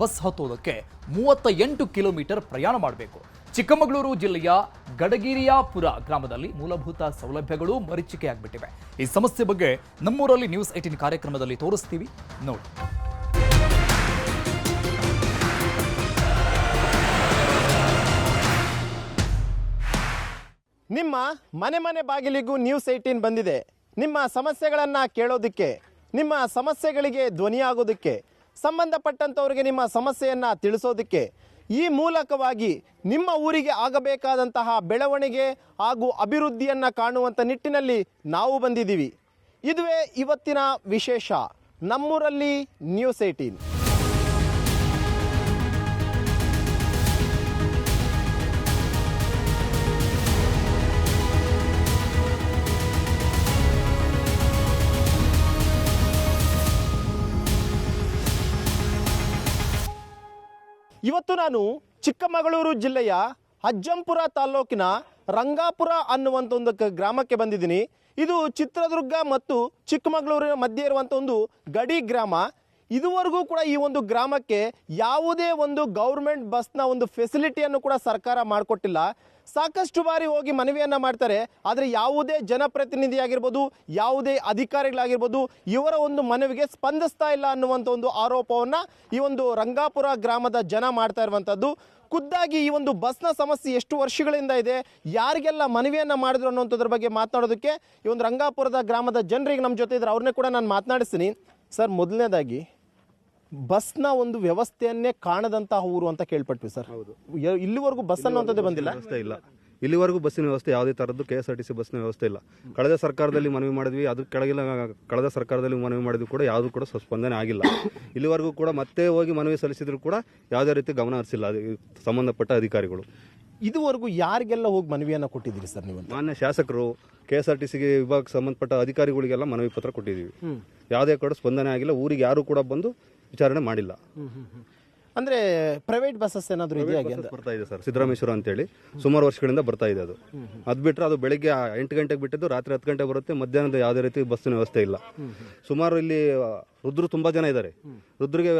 ಬಸ್ ಹತ್ತೋದಕ್ಕೆ ಮೂವತ್ತ ಎಂಟು ಕಿಲೋಮೀಟರ್ ಪ್ರಯಾಣ ಮಾಡಬೇಕು. ಚಿಕ್ಕಮಗಳೂರು ಜಿಲ್ಲೆಯ ಗಡಗಿರಿಯಾಪುರ ಗ್ರಾಮದಲ್ಲಿ ಮೂಲಭೂತ ಸೌಲಭ್ಯಗಳು ಮರೀಚಿಕೆಯಾಗ್ಬಿಟ್ಟಿವೆ. ಈ ಸಮಸ್ಯೆ ಬಗ್ಗೆ ನಮ್ಮೂರಲ್ಲಿ ನ್ಯೂಸ್ ಏಟಿನ್ ಕಾರ್ಯಕ್ರಮದಲ್ಲಿ ತೋರಿಸ್ತೀವಿ. ನೋಡಿ. ನಿಮ್ಮ ಮನೆ ಮನೆ ಬಾಗಿಲಿಗೂ ನ್ಯೂಸ್ ಏಯ್ಟೀನ್ ಬಂದಿದೆ. ನಿಮ್ಮ ಸಮಸ್ಯೆಗಳನ್ನು ಕೇಳೋದಕ್ಕೆ, ನಿಮ್ಮ ಸಮಸ್ಯೆಗಳಿಗೆ ಧ್ವನಿಯಾಗೋದಕ್ಕೆ ಸಂಬಂಧಪಟ್ಟಂಥವ್ರಿಗೆ ನಿಮ್ಮ ಸಮಸ್ಯೆಯನ್ನು ತಿಳಿಸೋದಕ್ಕೆ, ಈ ಮೂಲಕವಾಗಿ ನಿಮ್ಮ ಊರಿಗೆ ಆಗಬೇಕಾದಂತಹ ಬೆಳವಣಿಗೆ ಹಾಗೂ ಅಭಿವೃದ್ಧಿಯನ್ನು ಕಾಣುವಂಥ ನಿಟ್ಟಿನಲ್ಲಿ ನಾವು ಬಂದಿದ್ದೀವಿ. ಇದುವೇ ಇವತ್ತಿನ ವಿಶೇಷ ನಮ್ಮೂರಲ್ಲಿ ನ್ಯೂಸ್ ಏಯ್ಟೀನ್ ಇವತ್ತು ನಾನು ಚಿಕ್ಕಮಗಳೂರು ಜಿಲ್ಲೆಯ ಅಜ್ಜಂಪುರ ತಾಲ್ಲೂಕಿನ ರಂಗಾಪುರ ಅನ್ನುವಂಥ ಒಂದು ಗ್ರಾಮಕ್ಕೆ ಬಂದಿದ್ದೀನಿ. ಇದು ಚಿತ್ರದುರ್ಗ ಮತ್ತು ಚಿಕ್ಕಮಗಳೂರಿನ ಮಧ್ಯೆ ಇರುವಂಥ ಒಂದು ಗಡಿ ಗ್ರಾಮ. ಇದುವರೆಗೂ ಕೂಡ ಈ ಒಂದು ಗ್ರಾಮಕ್ಕೆ ಯಾವುದೇ ಒಂದು ಗೌರ್ಮೆಂಟ್ ಬಸ್ನ ಒಂದು ಫೆಸಿಲಿಟಿಯನ್ನು ಕೂಡ ಸರ್ಕಾರ ಮಾಡಿಕೊಟ್ಟಿಲ್ಲ. ಸಾಕಷ್ಟು ಬಾರಿ ಹೋಗಿ ಮನವಿಯನ್ನು ಮಾಡ್ತಾರೆ. ಆದರೆ ಯಾವುದೇ ಜನಪ್ರತಿನಿಧಿ ಆಗಿರ್ಬೋದು ಯಾವುದೇ ಅಧಿಕಾರಿಗಳಾಗಿರ್ಬೋದು, ಇವರ ಒಂದು ಮನವಿಗೆ ಸ್ಪಂದಿಸ್ತಾ ಇಲ್ಲ ಅನ್ನುವಂಥ ಒಂದು ಆರೋಪವನ್ನು ಈ ಒಂದು ರಂಗಾಪುರ ಗ್ರಾಮದ ಜನ ಮಾಡ್ತಾ ಇರುವಂಥದ್ದು ಖುದ್ದಾಗಿ ಈ ಒಂದು ಬಸ್ನ ಸಮಸ್ಯೆ ಎಷ್ಟು ವರ್ಷಗಳಿಂದ ಇದೆ, ಯಾರಿಗೆಲ್ಲ ಮನವಿಯನ್ನು ಮಾಡಿದ್ರು ಅನ್ನುವಂಥದ್ರ ಬಗ್ಗೆ ಮಾತನಾಡೋದಕ್ಕೆ ಈ ಒಂದು ರಂಗಾಪುರದ ಗ್ರಾಮದ ಜನರಿಗೆ ನಮ್ಮ ಜೊತೆ ಇದ್ರೆ ಅವ್ರನ್ನೇ ಕೂಡ ನಾನು ಮಾತನಾಡಿಸ್ತೀನಿ. ಸರ್, ಮೊದಲನೇದಾಗಿ ಬಸ್ನ ಒಂದು ವ್ಯವಸ್ಥೆಯನ್ನೇ ಕಾಣದಂತಹ ಊರು ಅಂತ ಕೇಳ್ಪಟ್ವಿ ಸರ್. ಹೌದು. ಇಲ್ಲಿವರೆಗೂ ಬಸ್ ಅನ್ನುವಂಥದ್ದೇ ಬಂದಿಲ್ಲ? ವ್ಯವಸ್ಥೆ ಇಲ್ಲ. ಇಲ್ಲಿವರೆಗೂ ಬಸ್ಸಿನ ವ್ಯವಸ್ಥೆ ಯಾವುದೇ ಥರದ್ದು K S R T C ಬಸ್ನ ವ್ಯವಸ್ಥೆ ಇಲ್ಲ. ಕಳೆದ ಸರ್ಕಾರದಲ್ಲಿ ಮನವಿ ಮಾಡಿದ್ವಿ ಅದು ಕೆಳಗಿನ ಕಳೆದ ಸರ್ಕಾರದಲ್ಲಿ ಮನವಿ ಮಾಡಿದ್ವಿ ಕೂಡ ಯಾವುದೂ ಕೂಡ ಸ್ಪಂದನೆ ಆಗಿಲ್ಲ. ಇಲ್ಲಿವರೆಗೂ ಕೂಡ ಮತ್ತೆ ಹೋಗಿ ಮನವಿ ಸಲ್ಲಿಸಿದ್ರು ಕೂಡ ಯಾವುದೇ ರೀತಿ ಗಮನ ಹರಿಸಿಲ್ಲ ಅದು ಸಂಬಂಧಪಟ್ಟ ಅಧಿಕಾರಿಗಳು. ಇದುವರೆಗೂ ಯಾರಿಗೆಲ್ಲ ಹೋಗಿ ಮನವಿಯನ್ನು ಕೊಟ್ಟಿದ್ದೀರಿ ಸರ್ ನೀವು ಮಾನ್ಯ ಶಾಸಕರು ಕೆ ಎಸ್ ಆರ್ ಟಿ ಸಿಗೆ ವಿಭಾಗಕ್ಕೆ ಸಂಬಂಧಪಟ್ಟ ಅಧಿಕಾರಿಗಳಿಗೆಲ್ಲ ಮನವಿ ಪತ್ರ ಕೊಟ್ಟಿದ್ದೀವಿ. ಯಾವುದೇ ಕೂಡ ಸ್ಪಂದನೆ ಆಗಿಲ್ಲ ಊರಿಗೆ ಯಾರು ಕೂಡ ಬಂದು ವಿಚಾರಣೆ ಮಾಡಿಲ್ಲ. ಅಂದ್ರೆ ಪ್ರೈವೇಟ್ ಬಸ್ಸಸ್ ಏನಾದರೂ ಇದೆಯಾ ಅಂತ? ಬರ್ತಾ ಇದೆ ಸರ್ ಸಿದ್ದರಾಮೇಶ್ವರ ಅಂತೇಳಿ. ಸುಮಾರು ವರ್ಷಗಳಿಂದ ಬರ್ತಾ ಇದೆ ಅದು. ಅದು ಬಿಟ್ಟರೆ ಅದು ಬೆಳಿಗ್ಗೆ ಎಂಟು ಗಂಟೆಗೆ ಬಿಟ್ಟಿದ್ದು ರಾತ್ರಿ ಹತ್ತು ಗಂಟೆ ಬರುತ್ತೆ ಮಧ್ಯಾಹ್ನದ ಯಾವುದೇ ರೀತಿ ಬಸ್ಸಿನ ವ್ಯವಸ್ಥೆ ಇಲ್ಲ. ಸುಮಾರು ಇಲ್ಲಿ ವೃದ್ಧರು ತುಂಬಾ ಜನ ಇದ್ದಾರೆ. ರುದ್ರಿಗೆ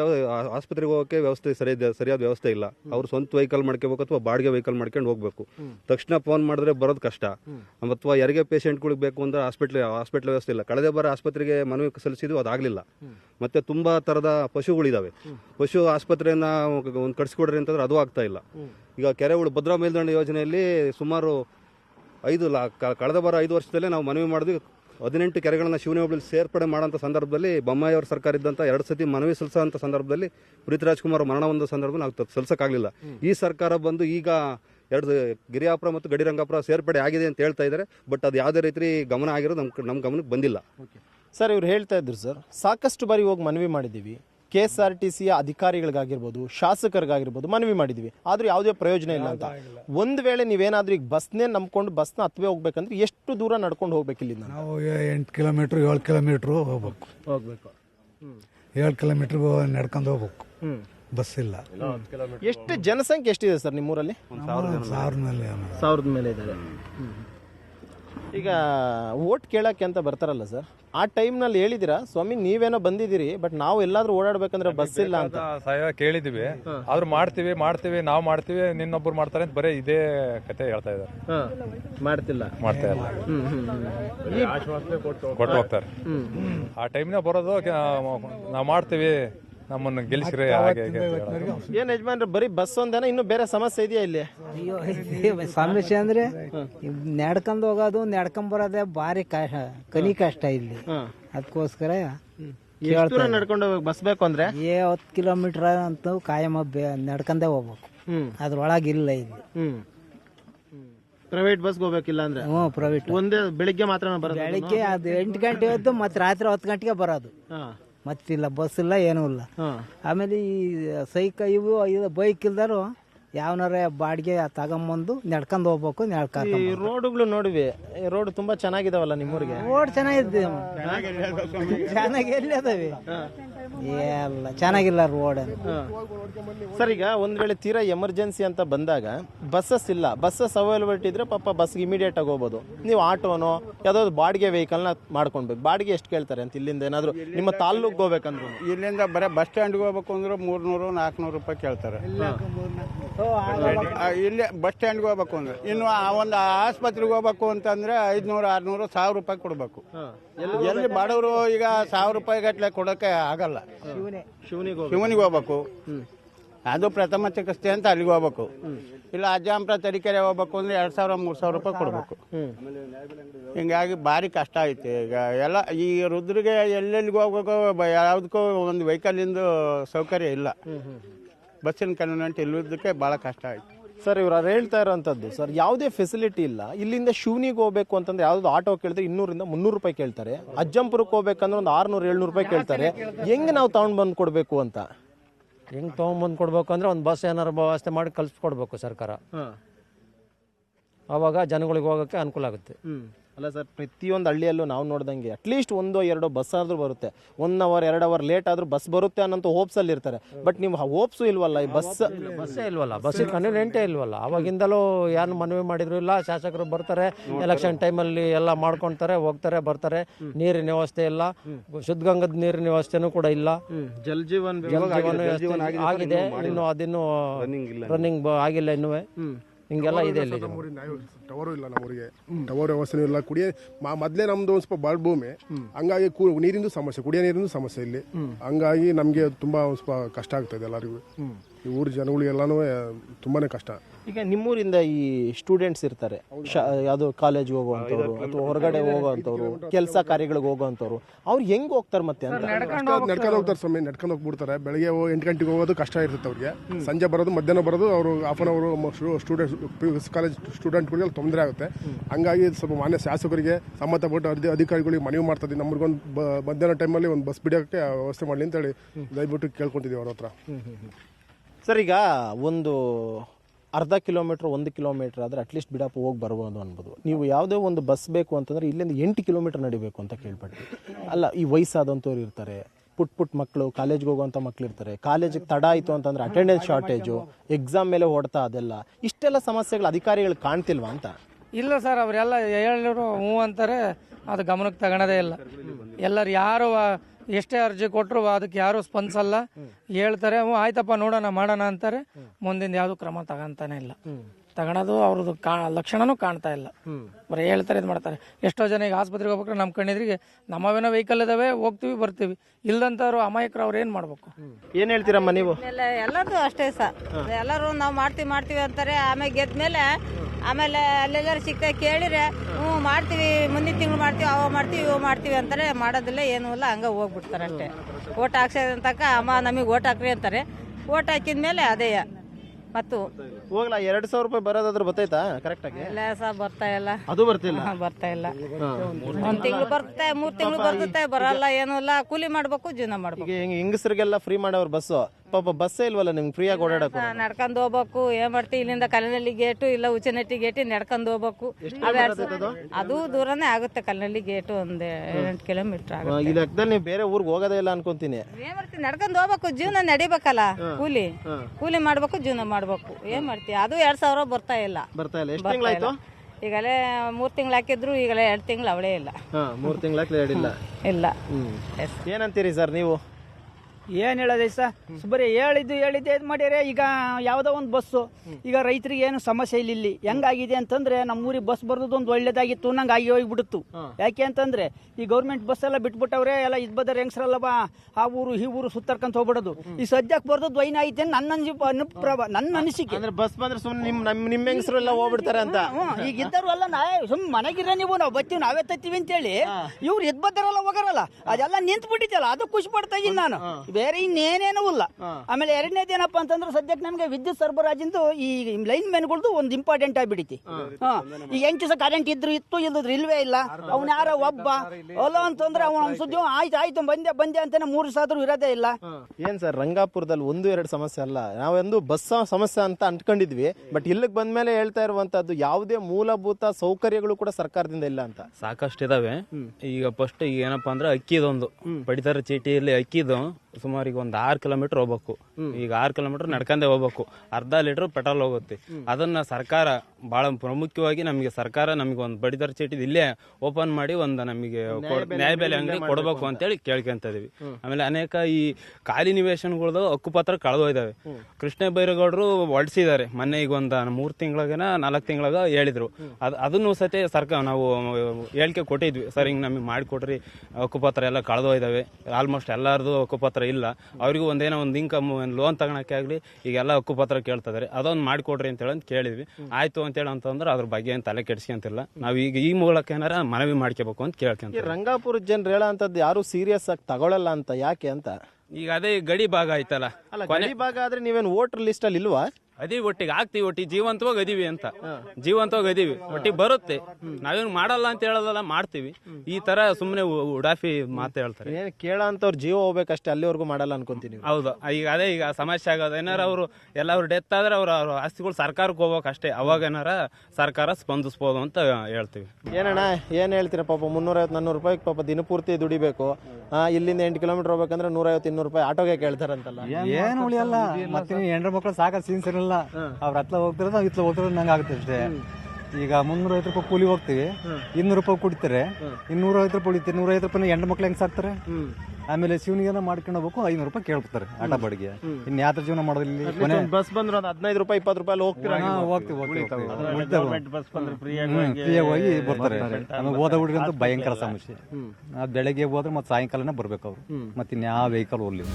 ಆಸ್ಪತ್ರೆಗೆ ಹೋಗೋಕೆ ವ್ಯವಸ್ಥೆ ಸರಿ ಸರಿಯಾದ ವ್ಯವಸ್ಥೆ ಇಲ್ಲ. ಅವ್ರು ಸ್ವಂತ ವೆಹಿಕಲ್ ಮಾಡ್ಕೋಬೇಕು ಅಥವಾ ಬಾಡಿಗೆ ವೆಹಿಕಲ್ ಮಾಡ್ಕೊಂಡು ಹೋಗ್ಬೇಕು. ತಕ್ಷಣ ಫೋನ್ ಮಾಡಿದ್ರೆ ಬರೋದು ಕಷ್ಟ. ಅಥವಾ ಯಾರಿಗೆ ಪೇಷಂಟ್ಗಳಿಗೆ ಬೇಕು ಅಂದ್ರೆ ಹಾಸ್ಪಿಟ್ಲ್ ಹಾಸ್ಪಿಟ್ಲ್ ವ್ಯವಸ್ಥೆ ಇಲ್ಲ. ಕಳೆದ ಬಾರ ಆಸ್ಪತ್ರೆಗೆ ಮನವಿ ಸಲ್ಲಿಸಿದ್ವಿ ಅದಾಗಲಿಲ್ಲ. ಮತ್ತೆ ತುಂಬಾ ತರದ ಪಶುಗಳಿದಾವೆ. ಪಶು ಆಸ್ಪತ್ರೆಯನ್ನ ಒಂದು ಕಟ್ಸ್ಕೊಡ್ರಿ ಅಂತಂದ್ರೆ ಅದು ಆಗ್ತಾ ಇಲ್ಲ. ಈಗ ಕೆರೆಗಳು ಭದ್ರಾ ಮೇಲ್ದಂಡ ಯೋಜನೆಯಲ್ಲಿ ಸುಮಾರು ಐದು ಲಾ ಕಳೆದ ಬಾರ ಐದು ವರ್ಷದಲ್ಲೇ ನಾವು ಮನವಿ ಮಾಡಿದ್ವಿ. ಹದಿನೆಂಟು ಕೆರೆಗಳನ್ನು ಶಿವನಿ ಹೋಬಳಿಯಲ್ಲಿ ಸೇರ್ಪಡೆ ಮಾಡೋಂಥ ಸಂದರ್ಭದಲ್ಲಿ ಬೊಮ್ಮಾಯಿ ಅವರ ಸರ್ಕಾರ ಇದ್ದಂಥ ಎರಡು ಸತಿ ಮನವಿ ಸಲ್ಲಿಸೋಂಥ ಸಂದರ್ಭದಲ್ಲಿ ಪುನೀತ್ ರಾಜ್ಕುಮಾರ್ ಮರಣ ಹೊಂದ ಸಂದರ್ಭದಲ್ಲಿ ನಾವು ಸಲ್ಲಿಸೋಕ್ಕಾಗಲಿಲ್ಲ. ಈ ಸರ್ಕಾರ ಬಂದು ಈಗ ಎರಡು ಗಿರಿಯಾಪುರ ಮತ್ತು ಗಡಿರಂಗಾಪುರ ಸೇರ್ಪಡೆ ಆಗಿದೆ ಅಂತ ಹೇಳ್ತಾ ಇದ್ದಾರೆ ಬಟ್ ಅದು ಯಾವುದೇ ರೀತಿ ಗಮನ ಆಗಿರೋದು ನಮ್ಮ ನಮ್ಮ ಗಮನಕ್ಕೆ ಬಂದಿಲ್ಲ. ಸರ್ ಇವ್ರು ಹೇಳ್ತಾ ಇದ್ರು ಸರ್ ಸಾಕಷ್ಟು ಬಾರಿ ಹೋಗಿ ಮನವಿ ಮಾಡಿದ್ದೀವಿ. ಕೆ ಎಸ್ ಆರ್ ಟಿ ಸಿಯ ಅಧಿಕಾರಿಗಳಿಗಾಗಿರ್ಬೋದು ಶಾಸಕರಿಗಾಗಿರ್ಬೋದು ಮನವಿ ಮಾಡಿದ್ವಿ. ಆದ್ರೂ ಯಾವುದೇ ಪ್ರಯೋಜನ ಇಲ್ಲ ಅಂತ. ಒಂದು ವೇಳೆ ನೀವೇನಾದ್ರೂ ಈಗ ಬಸ್ನೇ ನಂಬ್ಕೊಂಡು ಬಸ್ನ ಹತ್ತುವೆ ಹೋಗ್ಬೇಕಂದ್ರೆ ಎಷ್ಟು ದೂರ ನಡ್ಕೊಂಡು ಹೋಗ್ಬೇಕು ಇಲ್ಲಿಂದ? ನಾವು ಎಂಟು ಕಿಲೋಮೀಟ್ರ್ ಏಳು ಕಿಲೋಮೀಟ್ರು ಹೋಗ್ಬೇಕು. ಹೋಗ್ಬೇಕು. ಏಳು ಕಿಲೋಮೀಟ್ರ್ ನಡ್ಕೊಂಡು ಹೋಗ್ಬೇಕು. ಬಸ್ ಇಲ್ಲ. ಎಷ್ಟು ಜನಸಂಖ್ಯೆ ಎಷ್ಟಿದೆ ಸರ್ ನಿಮ್ಮೂರಲ್ಲಿ? ಸಾವಿರ ಮೇಲೆ ಸಾವಿರದ ಮೇಲೆ ಇದ್ದಾರೆ. ಈಗ ಓಟ್ ಕೇಳಕ್ಕೆ ಅಂತ ಬರ್ತಾರಲ್ಲ ಸರ್ ಆ ಟೈಮ್ನಲ್ಲಿ ಹೇಳಿದಿರಾ ಸ್ವಾಮಿ ನೀವೇನೋ ಬಂದಿದ್ದೀರಿ ಬಟ್ ನಾವು ಎಲ್ಲಾದ್ರೂ ಓಡಾಡ್ಬೇಕಂದ್ರೆ ಬಸ್ ಇಲ್ಲ ಅಂತ? ಸಹಾಯ ಕೇಳಿದೀವಿ ಆದ್ರೂ ಮಾಡ್ತೀವಿ ಮಾಡ್ತೀವಿ ನಾವು ಮಾಡ್ತೀವಿ ನಿನ್ನೊಬ್ರು ಮಾಡ್ತಾರೆ ಅಂತ ಬರೀ ಇದೇ ಕತೆ ಹೇಳ್ತಾ ಇದ್ದಾರೆ. ಮಾಡ್ತಿಲ್ಲ. ಮಾಡ್ತಾ ಇಲ್ಲ. ಕೊಟ್ಟು ಹೋಗ್ತಾರೆ. ಆ ಟೈಮ್ನ ಬರೋದು ನಾವು ಮಾಡ್ತೀವಿ. ನಮ್ಮನ್ನು ಗೆಲ್ಸಿರಿ ಹಾಗೆ ಹೀಗೆ ಅಂತ ಹೇಳೋದು. ಏನ್ ಯಜಮಾನ್ರೆ ಬರೀ ಬಸ್ ಒಂದೇನ? ಇನ್ನು ಬೇರೆ ಸಮಸ್ಯೆ ಇದೆಯಾ ಇಲ್ಲಿ? ಅಯ್ಯೋ ಸಮಸ್ಯೆ ಅಂದ್ರೆ ನಡ್ಕೊಂಡ್ ಹೋಗೋದು ನಡ್ಕೊಂಡ್ ಬರೋದೇ ಭಾರಿ ಕಷ್ಟ ಕನಿ ಕಷ್ಟ ಇಲ್ಲಿ. ಅದಕ್ಕೋಸ್ಕರ ಎಷ್ಟು ದೂರ ನಡ್ಕೊಂಡು ಹೋಗ್ಬೇಕು? ಬಸ್ ಬೇಕು ಅಂದ್ರೆ? ಏ ಹತ್ತು ಕಿಲೋಮೀಟರ್ ಅಂತ ಕಾಯಮ ನಡ್ಕೊಂಡೇ ಹೋಗ್ಬೇಕು. ಹ್ಮ್. ಅದ್ರೊಳಗೆ ಇಲ್ಲ ಇಲ್ಲಿ. ಹ್ಮ್. ಪ್ರೈವೇಟ್ ಬಸ್ ಹೋಗ್ಬೇಕಿಲ್ಲ ಅಂದ್ರೆ? ಹ್ಞೂ ಪ್ರೈವೇಟ್. ಒಂದೇ ಬೆಳಿಗ್ಗೆ ಮಾತ್ರ ಬರೋದು? ಬೆಳಿಗ್ಗೆ ಅದು ಎಂಟು ಗಂಟೆ ಹೊತ್ತು ಮತ್ತೆ ರಾತ್ರಿ ಹತ್ತು ಗಂಟೆಗೆ ಬರೋದು. ಹಾ. ಮತ್ತಿಲ್ಲ ಬಸ್ ಇಲ್ಲ ಏನೂ ಇಲ್ಲ. ಆಮೇಲೆ ಈ ಸೈಕ ಇವು ಇದು ಬೈಕ್ ಇಲ್ದಾರು ಯಾವನಾರ ಬಾಡಿಗೆ ತಗೊಂಬಂದು ನಡ್ಕೊಂಡು ಹೋಗ್ಬೇಕು ಈ ನಡ್ಕೊಂಡು ರೋಡ್ಗಳು ನೋಡಿವಿ. ರೋಡ್ ತುಂಬಾ ಚೆನ್ನಾಗಿದಾವಲ್ಲ ನಿಮ್ಮೂರಿಗೆ? ರೋಡ್ ಚೆನ್ನಾಗಿದೆ. ಚೆನ್ನಾಗಿ ಎಲ್ಲಿ ಅದಾವೆ? ಎಲ್ಲ ಚೆನ್ನಾಗಿಲ್ಲ ರೋಡ್ ಸರ್ ಈಗ ಒಂದ್ ವೇಳೆ ತೀರಾ ಎಮರ್ಜೆನ್ಸಿ ಅಂತ ಬಂದಾಗ ಬಸ್ಸಸ್ ಇಲ್ಲ. ಬಸ್ಸಸ್ ಅವೈಲಬಿಲಿಟಿ ಇದ್ರೆ ಪಾಪ ಬಸ್ಗೆ ಇಮಿಡಿಯೇಟ್ ಆಗಿ ಹೋಗ್ಬೋದು. ನೀವು ಆಟೋನೋ ಯಾವ್ದಾದ್ರು ಬಾಡಿಗೆ ವೆಹಿಕಲ್ನ ಮಾಡ್ಕೊಳ್ಬೇಕು ಬಾಡಿಗೆ ಎಷ್ಟು ಕೇಳ್ತಾರೆ ಅಂತ ಇಲ್ಲಿಂದ ಏನಾದ್ರು ನಿಮ್ಮ ತಾಲ್ಲೂಕ್ ಹೋಗ್ಬೇಕಂದ್ರು? ಇಲ್ಲಿಂದ ಬರೀ ಬಸ್ ಸ್ಟ್ಯಾಂಡ್ಗೆ ಹೋಗ್ಬೇಕು ಅಂದ್ರೆ ಮೂರ್ನೂರು ನಾಲ್ಕುನೂರು ರೂಪಾಯಿ ಕೇಳ್ತಾರೆ. ಇಲ್ಲಿ ಬಸ್ ಸ್ಟ್ಯಾಂಡ್ಗೆ ಹೋಗ್ಬೇಕು ಅಂದ್ರೆ. ಇನ್ನು ಆ ಒಂದು ಆಸ್ಪತ್ರೆಗೆ ಹೋಗ್ಬೇಕು ಅಂತಂದ್ರೆ ಐದ್ನೂರು ಆರ್ನೂರು ಸಾವಿರ ರೂಪಾಯಿ ಕೊಡ್ಬೇಕು. ಎಲ್ಲಿ ಬಡವರು ಈಗ ಸಾವಿರ ರೂಪಾಯಿ ಗಟ್ಟಲೆ ಕೊಡೋಕೆ ಆಗಲ್ಲ. ಶಿವನಿಗೆ ಶಿವನಿಗೆ ಹೋಗ್ಬೇಕು. ಅದು ಪ್ರಥಮ ಚಿಕಿತ್ಸೆ ಅಂತ ಅಲ್ಲಿಗೆ ಹೋಗ್ಬೇಕು. ಇಲ್ಲ ಅಜ್ಜಾಂಪ್ರ ತರೀಕೆರೆ ಹೋಗ್ಬೇಕು ಅಂದ್ರೆ ಎರಡ್ ಸಾವಿರ ಮೂರ್ ಸಾವಿರ ರೂಪಾಯಿ ಕೊಡ್ಬೇಕು. ಹಿಂಗಾಗಿ ಭಾರಿ ಕಷ್ಟ ಐತೆ. ಈಗ ಎಲ್ಲ ಈ ರುದ್ರಿಗೆ ಎಲ್ಲೆಲ್ಲಿಗೆ ಹೋಗ್ಬೇಕು ಬ- ಯಾವ್ದಕ್ಕೂ ಒಂದು ವೆಹಿಕಲಿಂದು ಸೌಕರ್ಯ ಇಲ್ಲ. ಬಸ್ಸಿನ ಕನ್ವೀನೆಂಟ್ ಇಲ್ಲದಕ್ಕೆ ಭಾಳ ಕಷ್ಟ ಆಯ್ತು. ಸರ್ ಇವ್ರು ಅವ್ರು ಹೇಳ್ತಾ ಇರೋಂಥದ್ದು ಸರ್ ಯಾವುದೇ ಫೆಸಿಲಿಟಿ ಇಲ್ಲ. ಇಲ್ಲಿಂದ ಶಿವನಿಗೆ ಹೋಗ್ಬೇಕು ಅಂತಂದ್ರೆ ಯಾವುದು ಆಟೋ ಕೇಳಿದ್ರೆ ಇನ್ನೂರಿಂದ ಮುನ್ನೂರು ರೂಪಾಯಿ ಕೇಳ್ತಾರೆ. ಅಜ್ಜಂಪುರಕ್ಕೆ ಹೋಗ್ಬೇಕಂದ್ರೆ ಒಂದು ಆರ್ನೂರು ಏಳ್ನೂರು ರೂಪಾಯಿ ಕೇಳ್ತಾರೆ. ಹೆಂಗ್ ನಾವು ತಗೊಂಡು ಬಂದು ಕೊಡಬೇಕು ಅಂತ? ಹೆಂಗ್ ತಗೊಂಬಂದು ಕೊಡ್ಬೇಕು ಅಂದ್ರೆ ಒಂದು ಬಸ್ ಏನಾರು ವ್ಯವಸ್ಥೆ ಮಾಡಿ ಕಲ್ಸ್ಕೊಡ್ಬೇಕು ಸರ್ಕಾರ. ಅವಾಗ ಜನಗಳಿಗೆ ಹೋಗೋಕ್ಕೆ ಅನುಕೂಲ ಆಗುತ್ತೆ. ಅಲ್ಲ ಸರ್ ಪ್ರತಿಯೊಂದು ಹಳ್ಳಿಯಲ್ಲೂ ನಾವು ನೋಡ್ದಂಗೆ ಅಟ್ಲೀಸ್ಟ್ ಒಂದೋ ಎರಡೋ ಬಸ್ ಆದರೂ ಬರುತ್ತೆ. ಒನ್ ಅವರ್ ಎರಡು ಅವರ್ ಲೇಟ್ ಆದರೂ ಬಸ್ ಬರುತ್ತೆ ಅನ್ನೋಂಥ ಹೋಪ್ಸ್ ಅಲ್ಲಿ ಇರ್ತಾರೆ. ಬಟ್ ನೀವು ಹೋಪ್ಸು ಇಲ್ವಲ್ಲ ಈ ಬಸ್ ಬಸ್ಸೇ ಇಲ್ವಲ್ಲ ಬಸ್ಸಿಗೆ ಕನ್ವೀನಿಯಂಟೇ ಇಲ್ವಲ್ಲ? ಅವಾಗಿಂದಲೂ ಯಾರು ಮನವಿ ಮಾಡಿದ್ರು ಇಲ್ಲ ಶಾಸಕರು ಬರ್ತಾರೆ ಎಲೆಕ್ಷನ್ ಟೈಮಲ್ಲಿ ಎಲ್ಲ ಮಾಡ್ಕೊಳ್ತಾರೆ ಹೋಗ್ತಾರೆ ಬರ್ತಾರೆ. ನೀರಿನ ವ್ಯವಸ್ಥೆ ಇಲ್ಲ ಶುದ್ಧಗಂಗದ ನೀರಿನ ವ್ಯವಸ್ಥೆನೂ ಕೂಡ ಇಲ್ಲ. ಜಲ್ ಜೀವನ್ ಆಗಿದೆ ಇನ್ನು ಅದಿನ್ನೂ ರನ್ನಿಂಗ್ ಆಗಿಲ್ಲ ಇನ್ನೂ ಹಿಂಗೆಲ್ಲ ಇದೆ ಇಲ್ಲಿ ಟವರು ಇಲ್ಲ ನಮ್ಮೂರಿಗೆ. ಟವರ್ ವ್ಯವಸ್ಥೆ ಇಲ್ಲ. ಕುಡಿಯ ಮೊದಲೇ ನಮ್ದು ಒಂದು ಸ್ವಲ್ಪ ಬಾಳ್ ಭೂಮಿ. ಹಂಗಾಗಿ ನೀರಿಂದು ಸಮಸ್ಯೆ ಕುಡಿಯೋ ನೀರಿಂದು ಸಮಸ್ಯೆ ಇಲ್ಲಿ. ಹಂಗಾಗಿ ನಮಗೆ ತುಂಬಾ ಒಂದು ಸ್ವಲ್ಪ ಕಷ್ಟ ಆಗ್ತದೆ ಎಲ್ಲರಿಗೂ. ಈ ಊರ ಜನಗಳಿಗೆಲ್ಲಾನು ತುಂಬಾನೇ ಕಷ್ಟ. ಈಗ ನಿಮ್ಮೂರಿಂದ ಈ ಸ್ಟೂಡೆಂಟ್ಸ್ ಇರ್ತಾರೆ. ಶಾ- ಕಾಲೇಜ್ ಕಾಲೇಜ್ಗೆ ಹೋಗುವಂಥವ್ರು ಅಥವಾ ಹೊರಗಡೆ ಹೋಗುವಂಥವ್ರು ಕೆಲಸ ಕಾರ್ಯಗಳಿಗೆ ಹೋಗುವಂಥವ್ರು ಅವ್ರು ಹೆಂಗ್ ಹೋಗ್ತಾರೆ ಮತ್ತೆ ಅಂತ ನಡ್ಕೊಂಡು ಹೋಗ್ತಾರೆ ಸ್ವಾಮಿ ನಡ್ಕೊಂಡು ಹೋಗ್ಬಿಡ್ತಾರೆ. ಬೆಳಗ್ಗೆ ಎಂಟು ಗಂಟೆಗೆ ಹೋಗೋದು ಕಷ್ಟ ಇರುತ್ತೆ ಅವ್ರಿಗೆ. ಸಂಜೆ ಬರೋದು ಮಧ್ಯಾಹ್ನ ಬರೋದು ಅವರು ಹಾಫ್ ಅನ್ ಅವರು ಸ್ಟೂಡೆಂಟ್ಸ್ ಕಾಲೇಜ್ ಸ್ಟೂಡೆಂಟ್ಗಳಿಗೆ ತೊಂದರೆ ಆಗುತ್ತೆ. ಹಂಗಾಗಿ ಸ್ವಲ್ಪ ಮಾನ್ಯ ಶಾಸಕರಿಗೆ ಸಂಬಂಧಪಟ್ಟ ಅರ್ಧ ಅಧಿಕಾರಿಗಳಿಗೆ ಮನವಿ ಮಾಡ್ತಾ ಇದ್ದೀವಿ ನಮ್ಗೊಂದು ಬ- ಮಧ್ಯಾಹ್ನ ಟೈಮಲ್ಲಿ ಒಂದು ಬಸ್ ಬಿಡೋಕ್ಕೆ ವ್ಯವಸ್ಥೆ ಮಾಡಲಿ ಅಂತೇಳಿ ದಯವಿಟ್ಟು ಕೇಳ್ಕೊತಿದ್ದೀವಿ ಅವ್ರ ಹತ್ರ. ಸರ್ ಈಗ ಒಂದು ಅರ್ಧ ಕಿಲೋಮೀಟರ್, ಒಂದು ಕಿಲೋಮೀಟರ್ ಆದರೆ ಅಟ್ಲೀಸ್ಟ್ ಬಿಡಪ್ಪ ಹೋಗಿ ಬರ್ಬೋದು ಅನ್ಬೋದು. ನೀವು ಯಾವುದೇ ಒಂದು ಬಸ್ ಬೇಕು ಅಂತಂದ್ರೆ ಇಲ್ಲಿಂದ ಎಂಟು ಕಿಲೋಮೀಟರ್ ನಡಿಬೇಕು ಅಂತ ಕೇಳ್ಬಿಟ್ಟು ಅಲ್ಲ, ಈ ವಯಸ್ಸಾದಂಥವ್ರು ಇರ್ತಾರೆ, ಪುಟ್ ಪುಟ್ ಮಕ್ಕಳು ಕಾಲೇಜ್ಗೆ ಹೋಗುವಂಥ ಮಕ್ಳು ಇರ್ತಾರೆ ಕಾಲೇಜಿಗೆ ತಡ ಆಯಿತು ಅಂತಂದ್ರೆ ಅಟೆಂಡೆನ್ಸ್ ಶಾರ್ಟೇಜು ಎಕ್ಸಾಮ್ ಮೇಲೆ ಹೊಡ್ತಾ ಅದೆಲ್ಲ, ಇಷ್ಟೆಲ್ಲ ಸಮಸ್ಯೆಗಳು ಅಧಿಕಾರಿಗಳು ಕಾಣ್ತಿಲ್ವಾ ಅಂತ? ಇಲ್ಲ ಸರ್, ಅವರೆಲ್ಲ ಹೇಳಿದ್ರು, ಹ್ಞೂ ಅಂತಾರೆ, ಅದು ಗಮನಕ್ಕೆ ತಗೊಳೋದೇ ಇಲ್ಲ. ಎಲ್ಲರು ಯಾರು ಎಷ್ಟೇ ಅರ್ಜಿ ಕೊಟ್ಟರು ಅದಕ್ಕೆ ಯಾರು ಸ್ಪಂದಿಸಲ್ಲ ಹೇಳ್ತಾರೆ ಹ್ಞೂ ಆಯ್ತಪ್ಪ ನೋಡೋಣ ಮಾಡೋಣ ಅಂತಾರೆ. ಮುಂದಿನ ಯಾವುದು ಕ್ರಮ ತಗೊಂತಾನೆ ಇಲ್ಲ. ತಗೊಳೋದು ಅವ್ರದ್ದು ಕಾ ಲಕ್ಷಣನೂ ಕಾಣ್ತಾ ಇಲ್ಲ. ಬರೀ ಹೇಳ್ತಾರೆ ಇದು ಮಾಡ್ತಾರೆ. ಎಷ್ಟೋ ಜನ ಈಗ ಆಸ್ಪತ್ರೆಗೆ ಹೋಗ್ಬೇಕು ನಮ್ಮ ಕಣ್ಣಿದ್ರಿಗೆ ನಮ್ಮವೇನೋ ವೆಹಿಕಲ್ ಇದಾವೆ ಹೋಗ್ತೀವಿ ಬರ್ತೀವಿ. ಇಲ್ದಂಥವ್ರು ಅಮಾಯಕರು ಅವ್ರು ಏನು ಮಾಡ್ಬೇಕು? ಏನು ಹೇಳ್ತೀರಮ್ಮ ನೀವು? ಆಮೇಲೆ ಎಲ್ಲರದು ಅಷ್ಟೇ ಸ. ಎಲ್ಲರೂ ನಾವು ಮಾಡ್ತೀವಿ ಮಾಡ್ತೀವಿ ಅಂತಾರೆ. ಆಮೇಲೆ ಗೆದ್ಮೇಲೆ ಆಮೇಲೆ ಅಲ್ಲೆಲ್ಲರೂ ಸಿಗ್ತಾ ಕೇಳಿದ್ರೆ ಹ್ಞೂ ಮಾಡ್ತೀವಿ ಮುಂದಿನ ತಿಂಗಳು ಮಾಡ್ತೀವಿ ಅವ ಮಾಡ್ತೀವಿ ಇವು ಮಾಡ್ತೀವಿ ಅಂತಾರೆ. ಮಾಡೋದಿಲ್ಲ ಏನೂ ಇಲ್ಲ ಹಂಗೆ ಹೋಗ್ಬಿಡ್ತಾರೆ ಅಷ್ಟೇ. ಓಟ್ ಹಾಕ್ಸೋದಂತಕ ಅಮ್ಮ ನಮಗೆ ಓಟ್ ಹಾಕ್ರಿ ಅಂತಾರೆ. ಓಟ್ ಹಾಕಿದ್ಮೇಲೆ ಅದೇ. ಮತ್ತು ಹೋಗ್ಲಾ ಎರಡ್ ಸಾವಿರ ರೂಪಾಯಿ ಬರೋದಾದ್ರೆ ಬರ್ತೈತಾ ಕರೆಕ್ಟಾಗಿ ಇಲ್ಲ ಸರ್ ಬರ್ತಾ ಇಲ್ಲ. ಅದು ಬರ್ತಿಲ್ಲ? ಹಾ, ಬರ್ತಾ ಇಲ್ಲ. ಒಂದ್ ತಿಂಗಳು ಬರುತ್ತೆ ಮೂರ್ ತಿಂಗಳು ಬರ್ತೈತೆ ಬರಲ್ಲ ಏನೂ ಇಲ್ಲ. ಕೂಲಿ ಮಾಡ್ಬೇಕು ಜೀವನ ಮಾಡ್ಬೇಕು. ಈಗ ಹಿಂಗ್ ಹೆಂಗಸರಿಗೆಲ್ಲ ಫ್ರೀ ಮಾಡವ್ರ ಬಸ್ಸು? ಪಾಪ ಬಸ್ಸೇ ಇಲ್ವಲ್ಲ ನಿಮ್ಗೆ ಫ್ರೀಯಾಗಿ ಓಡಾಡಕ್ಕೆ ನಡ್ಕೊಂಡ್ ಹೋಗ್ಬೇಕು. ಏನ್ ಮಾಡ್ತಿ ಇಲ್ಲಿಂದ ಕಲ್ಲನಳ್ಳಿ ಗೇಟು ಇಲ್ಲ ಉಚ್ಚನಟ್ಟಿ ಗೇಟಿ ನಡ್ಕೊಂಡ್ ಹೋಗ್ಬೇಕು. ಅದು? ದೂರನೇ ಆಗುತ್ತೆ ಕಲ್ಲನಳ್ಳಿ ಗೇಟು ಒಂದ್ ಎಂಟು ಕಿಲೋಮೀಟರ್ ಆಗುತ್ತೆ. ಈ ಲೆಕ್ಕದಲ್ಲಿ ನೀವು ಬೇರೆ ಊರಿಗೆ ಹೋಗೋದೇ ಇಲ್ಲ ಅನ್ಕೊಂತೀನಿ. ಏನ್ ಮಾಡ್ತಿ ನಡ್ಕೊಂಡ್ ಹೋಗ್ಬೇಕು ಜೀವನ ನಡಿಬೇಕಲ್ಲ ಕೂಲಿ. ಕೂಲಿ ಮಾಡ್ಬೇಕು ಜೀವನ ಮಾಡ್ಬೇಕು. ಏನ್ ಮಾಡ್ತಿ ಅದು ಎರಡ್ ಸಾವಿರ ಬರ್ತಾ ಇಲ್ಲ. ಬರ್ತಾ ಇಲ್ಲ. ಎಷ್ಟು ತಿಂಗಳಾಯ್ತು? ಈಗಲೇ ಮೂರ್ ತಿಂಗಳು ಹಾಕಿದ್ರು ಈಗಲೇ ಎರಡ್ ತಿಂಗಳು ಅವಳೇ ಇಲ್ಲ. ಮೂರ್ ತಿಂಗಳಾಗ್ಲೇ ಇಲ್ಲ. ಇಲ್ಲ. ಹ್ಮ್. ಏನಂತೀರಿ ಸರ್ ನೀವು? ಏನ್ ಹೇಳೋದು ಸರ್? ಬರೀ ಹೇಳಿದ್ದು ಹೇಳಿದ್ದೆ ಇದು ಮಾಡ್ಯಾರೆ ಈಗ ಯಾವುದೋ ಒಂದು ಬಸ್ಸು. ಈಗ ರೈತರಿಗೆ ಏನು ಸಮಸ್ಯೆ ಇಲ್ಲ ಇಲ್ಲಿ. ಹೆಂಗಾಗಿದೆ ಅಂತಂದ್ರೆ ನಮ್ಮೂರಿಗೆ ಬಸ್ ಬರ್ದು ಒಂದು ಒಳ್ಳೇದಾಗಿತ್ತು ನಂಗೆ ಆಗಿ ಹೋಗ್ಬಿಡುತ್ತು. ಯಾಕೆ ಅಂತಂದ್ರೆ ಈ ಗೌರ್ಮೆಂಟ್ ಬಸ್ ಎಲ್ಲ ಬಿಟ್ಬಿಟ್ಟವ್ರೆ ಎಲ್ಲ ಇದ್ ಬದರ್ ಹೆಂಗ್ಸ್ರಲ್ಲ ಬಾ ಆ ಊರು ಈ ಊರು ಸುತ್ತರ್ಕಂತ ಹೋಗ್ಬಿಡೋದು. ಈ ಸದ್ಯಕ್ಕೆ ಬರ್ದು ದ್ವೈನ ಐತೆ ನನ್ನ ಅನುಪ್ರಭ ನನ್ನ ಅನಿಸಿಕೆ. ಅಂದ್ರೆ ಬಸ್ ಬಂದ್ರೆ ಸುಮ್ಮನೆ ನಿಮ್ ನಮ್ ನಿಮ್ಮ ಹೆಂಗಸರು ಎಲ್ಲ ಹೋಗ್ಬಿಡ್ತಾರೆ ಅಂತ. ಈಗ ಇದ್ದಾರು ಅಲ್ಲ ನಾ ಸುಮ್ ಮನೆಗಿರ ನೀವು ನಾವು ಬತ್ತೀವಿ ನಾವೇ ತತ್ತೀವಿ ಅಂತೇಳಿ ಇವ್ರು ಇದ್ ಬದ್ದಾರಲ್ಲ ಹೋಗಾರಲ್ಲ. ಅದೆಲ್ಲ ನಿಂತು ಬಿಟ್ಟಿದ್ದಲ್ಲ ಅದು ಖುಷಿ ಪಡ್ತಾ ಇದೀನಿ ನಾನು. ಬೇರೆ ಇನ್ನೇನೇನೂ ಇಲ್ಲ. ಆಮೇಲೆ ಎರಡನೇದು ಏನಪ್ಪಾ ಅಂತಂದ್ರೆ ಸದ್ಯಕ್ಕೆ ನಮಗೆ ವಿದ್ಯುತ್ ಸರಬರಾಜಿಂದು ಈ ಲೈನ್ ಮ್ಯಾನ್ಗಳದ್ದು ಒಂದು ಇಂಪಾರ್ಟೆಂಟ್ ಆಗ್ಬಿಡಿತಿ ಹಾ. ಈಗ ಎಂಟು ದಿವಸ ಕರೆಂಟ್ ಇದ್ರು ಇತ್ತು ಇಲ್ಲದ್ರು ಇಲ್ವೇ ಇಲ್ಲ. ಅವ್ನ ಯಾರ ಒಬ್ಬ. ಅಲ್ಲ ಅಂತಂದ್ರೆ ಅವ್ನ ಸುದ್ದಿ ಆಯ್ತು. ಆಯ್ತು ಬಂದೆ ಬಂದೆ ಅಂತಾನೆ ಮೂರು ದಿವಸ ಆದ್ರೂ ಇರೋದೇ ಇಲ್ಲ. ಏನ್ ಸರ್ ರಂಗಾಪುರದಲ್ಲಿ ಒಂದು ಎರಡು ಸಮಸ್ಯೆ ಅಲ್ಲ. ನಾವೊಂದು ಬಸ್ ಸಮಸ್ಯೆ ಅಂತ ಅಂದ್ಕೊಂಡಿದ್ವಿ ಬಟ್ ಇಲ್ಲಿಗೆ ಬಂದ್ಮೇಲೆ ಹೇಳ್ತಾ ಇರುವಂತದ್ದು ಯಾವುದೇ ಮೂಲಭೂತ ಸೌಕರ್ಯಗಳು ಕೂಡ ಸರ್ಕಾರದಿಂದ ಇಲ್ಲ ಅಂತ. ಸಾಕಷ್ಟು ಇದಾವೆ ಈಗ ಫಸ್ಟ್ ಈಗ ಏನಪ್ಪಾ ಅಂದ್ರೆ ಅಕ್ಕಿದೊಂದು. ಪಡಿತರ ಚೀಟಿಯಲ್ಲಿ ಅಕ್ಕಿದು. ಸುಮಾರು ಈಗ ಒಂದು ಆರು ಕಿಲೋಮೀಟರ್ ಹೋಗ್ಬೇಕು. ಈಗ ಆರು ಕಿಲೋಮೀಟರ್ ನಡ್ಕೊಂಡೇ ಹೋಗ್ಬೇಕು. ಅರ್ಧ ಲೀಟರ್ ಪೆಟ್ರೋಲ್ ಹೋಗುತ್ತೆ. ಅದನ್ನ ಸರ್ಕಾರ ಬಹಳ ಪ್ರಮುಖವಾಗಿ ನಮಗೆ ಸರ್ಕಾರ ನಮಗೆ ಒಂದು ಬಡಿದರ ಚೀಟಿ ಇಲ್ಲೇ ಓಪನ್ ಮಾಡಿ ಒಂದು ನಮಗೆ ನ್ಯಾಯಬೆಲೆ ಅಂಗಡಿ ಕೊಡಬೇಕು ಅಂತೇಳಿ ಕೇಳ್ಕೊಂತ ಇದೀವಿ. ಆಮೇಲೆ ಅನೇಕ ಈ ಖಾಲಿ ನಿವೇಶನಗಳದು ಹಕ್ಕುಪತ್ರ ಕಳೆದೋಯ್ದಾವೆ ಕೃಷ್ಣ ಬೈರೇಗೌಡರು ಹೊಡ್ಸಿದ್ದಾರೆ ಮೊನ್ನೆ ಈಗ ಒಂದು ಮೂರು ತಿಂಗಳಗೇನ ನಾಲ್ಕು ತಿಂಗಳಾಗ ಹೇಳಿದ್ರು. ಅದು ಅದನ್ನು ಸತೆ ಸರ್ಕಾರ ನಾವು ಹೇಳಿಕೆ ಕೊಟ್ಟಿದ್ವಿ. ಸರ್ ಹಿಂಗೆ ನಮಗೆ ಮಾಡಿಕೊಡ್ರಿ. ಹಕ್ಕುಪತ್ರ ಎಲ್ಲ ಕಳೆದೋಯ್ದಾವೆ ಆಲ್ಮೋಸ್ಟ್ ಎಲ್ಲರದು ಹಕ್ಕುಪತ್ರ ಇಲ್ಲ. ಅವ್ರಿಗೂ ಒಂದೇನೋ ಒಂದು ಇನ್ಕಮ್ ಲೋನ್ ತಗೊಳಕ್ಕೆ ಆಗಲಿ ಈಗೆಲ್ಲ ಹಕ್ಕುಪತ್ರ ಕೇಳ್ತಿದ್ದಾರೆ ಅದೊಂದು ಮಾಡಿಕೊಡ್ರಿ ಅಂತೇಳಿ ಅಂತ ಕೇಳಿದ್ವಿ. ಆಯ್ತು ಅಂತೇಳಿ ಅಂತಂದ್ರೆ ಅದ್ರ ಬಗ್ಗೆ ಏನು ತಲೆ ಕೆಡ್ಸ್ಕೊಂತಿಲ್ಲ. ನಾವು ಈಗ ಈ ಮೂಲಕ ಏನಾರ ಮನವಿ ಮಾಡ್ಕೋಬೇಕು ಅಂತ ಈ ಕೇಳ್ಕೊಂತ ರಂಗಾಪುರ ಜನರು ಹೇಳೋಂಥದ್ದು ಯಾರು ಸೀರಿಯಸ್ ಆಗಿ ತಗೊಳ್ಳಲ್ಲ ಅಂತ ಯಾಕೆ ಅಂತ? ಈಗ ಅದೇ ಗಡಿ ಭಾಗ ಆಯ್ತಲ್ಲ? ಗಡಿ ಭಾಗ ಆದ್ರೆ ನೀವೇನು ವೋಟರ್ ಲಿಸ್ಟ್ ಅಲ್ಲಿ ಇಲ್ವಾ ಅದೀವಿ ಒಟ್ಟಿಗೆ ಆಗ್ತೀವಿ ಒಟ್ಟಿಗೆ ಜೀವಂತವಾಗಿ ಅದೀವಿ ಅಂತ. ಜೀವಂತವಾಗಿ ಅದೀವಿ. ಒಟ್ಟಿಗೆ ಬರುತ್ತೆ. ನಾವೇನು ಮಾಡಲ್ಲ ಅಂತ ಹೇಳೋದಲ್ಲ ಮಾಡ್ತೀವಿ. ಈ ತರ ಸುಮ್ಮನೆ ಉಡಾಫಿ ಮಾತು ಹೇಳ್ತಾರೆ. ಏನ್ ಕೇಳೋ ಅಂತವ್ರ ಜೀವ ಹೋಗ್ಬೇಕಷ್ಟೇ ಅಲ್ಲಿವರೆಗೂ ಮಾಡಲ್ಲ ಅನ್ಕೊಂತೀನಿ ಹೌದು. ಈಗ ಅದೇ ಈಗ ಸಮಸ್ಯೆ ಆಗೋದು. ಏನಾರ ಅವರು ಎಲ್ಲಾರು ಡೆತ್ ಆದ್ರೆ ಅವ್ರ ಅವ್ರ ಆಸ್ತಿಗಳು ಸರ್ಕಾರಕ್ಕೆ ಹೋಗ್ಬೇಕು ಅಷ್ಟೇ ಅವಾಗ ಏನಾರ ಸರ್ಕಾರ ಸ್ಪಂದಿಸ್ಬೋದು ಅಂತ ಹೇಳ್ತೀವಿ. ಏನಣ್ಣ ಏನ್ ಹೇಳ್ತೀರ ಪಾಪ? ಮುನ್ನೂರೈವತ್ತು ನಾನ್ನೂರು ರೂಪಾಯಿ ಪಾಪ ದಿನಪೂರ್ತಿ ದುಡಿಬೇಕು. ಆ, ಇಲ್ಲಿಂದ ಎಂಟು ಕಿಲೋಮೀಟರ್ ಹೋಗ್ಬೇಕಂದ್ರೆ ನೂರೈವತ್ತು ಇನ್ನೂರು ರೂಪಾಯಿ ಆಟೋಗೆ ಕೇಳ್ತಾರಂತಲ್ಲ. ಏನು ಉಳಿಯಲ್ಲ? ಮತ್ತೆ ಹೆಂಡ್ರ ಮಕ್ಳು ಸಾಕ ಸೀನ್ಸ್ ಇರಲ್ಲ. ಅವ್ರ ಹತ್ಲ ಹೋಗ್ತಿರೋದು ಇತ್ಲ ಹೋಗ್ತಿರೋದು ನಂಗೆ ಆಗುತ್ತೆ ಅಷ್ಟೇ. ಈಗ ಮುನ್ನೂರೈವತ್ತು ರೂಪಾಯಿ ಕೂಲಿ ಹೋಗ್ತೀವಿ. ಇನ್ನೂರು ರೂಪಾಯಿ ಕುಡಿತಾರೆ. ಇನ್ನೂರೈವತ್ತು ರೂಪಾಯಿ ಉಳಿತಾರೆ ನೂರೈವತ್ತು ರೂಪಾಯಿ ಹೆಣ್ಣು ಮಕ್ಳು ಹೆಂಗ್ ಸಾಕ್ತಾರೆ? ಆಮೇಲೆ ಶಿವನಿಗೆ ಮಾಡ್ಕೊಂಡು ಹೋಗ್ಬೇಕು ಐನೂರು ರೂಪಾಯಿ ಕೇಳ್ತಾರೆ ಆಟ ಬಾಡಿಗೆ. ಇನ್ ಯಾತ್ರ ಜೀವನ ಮಾಡೋದಿಲ್ಲ? ಕೊನೆ ಬಸ್ ಬಂದ್ರೆ ಒಂದು ಹದಿನೈದು ರೂಪಾಯಿ ಇಪ್ಪತ್ತು ರೂಪಾಯಿ ಹೋಗ್ತೀರಾ ಹೋಗ್ತೀವಿ ಹೋಗ್ತೀವಿ ಹೋಗಿ ಬರ್ತಾರೆ. ಆಮೇಲೆ ಓದ ಭಯಂಕರ ಸಮಸ್ಯೆ. ಆ ಬೆಳಗ್ಗೆ ಹೋದ್ರೆ ಮತ್ತೆ ಸಾಯಂಕಾಲನೇ ಬರ್ಬೇಕು ಅವ್ರು. ಮತ್ತೆ ಇನ್ಯಾವ ವೆಹಿಕಲ್ ಹೋಗ್ಲಿ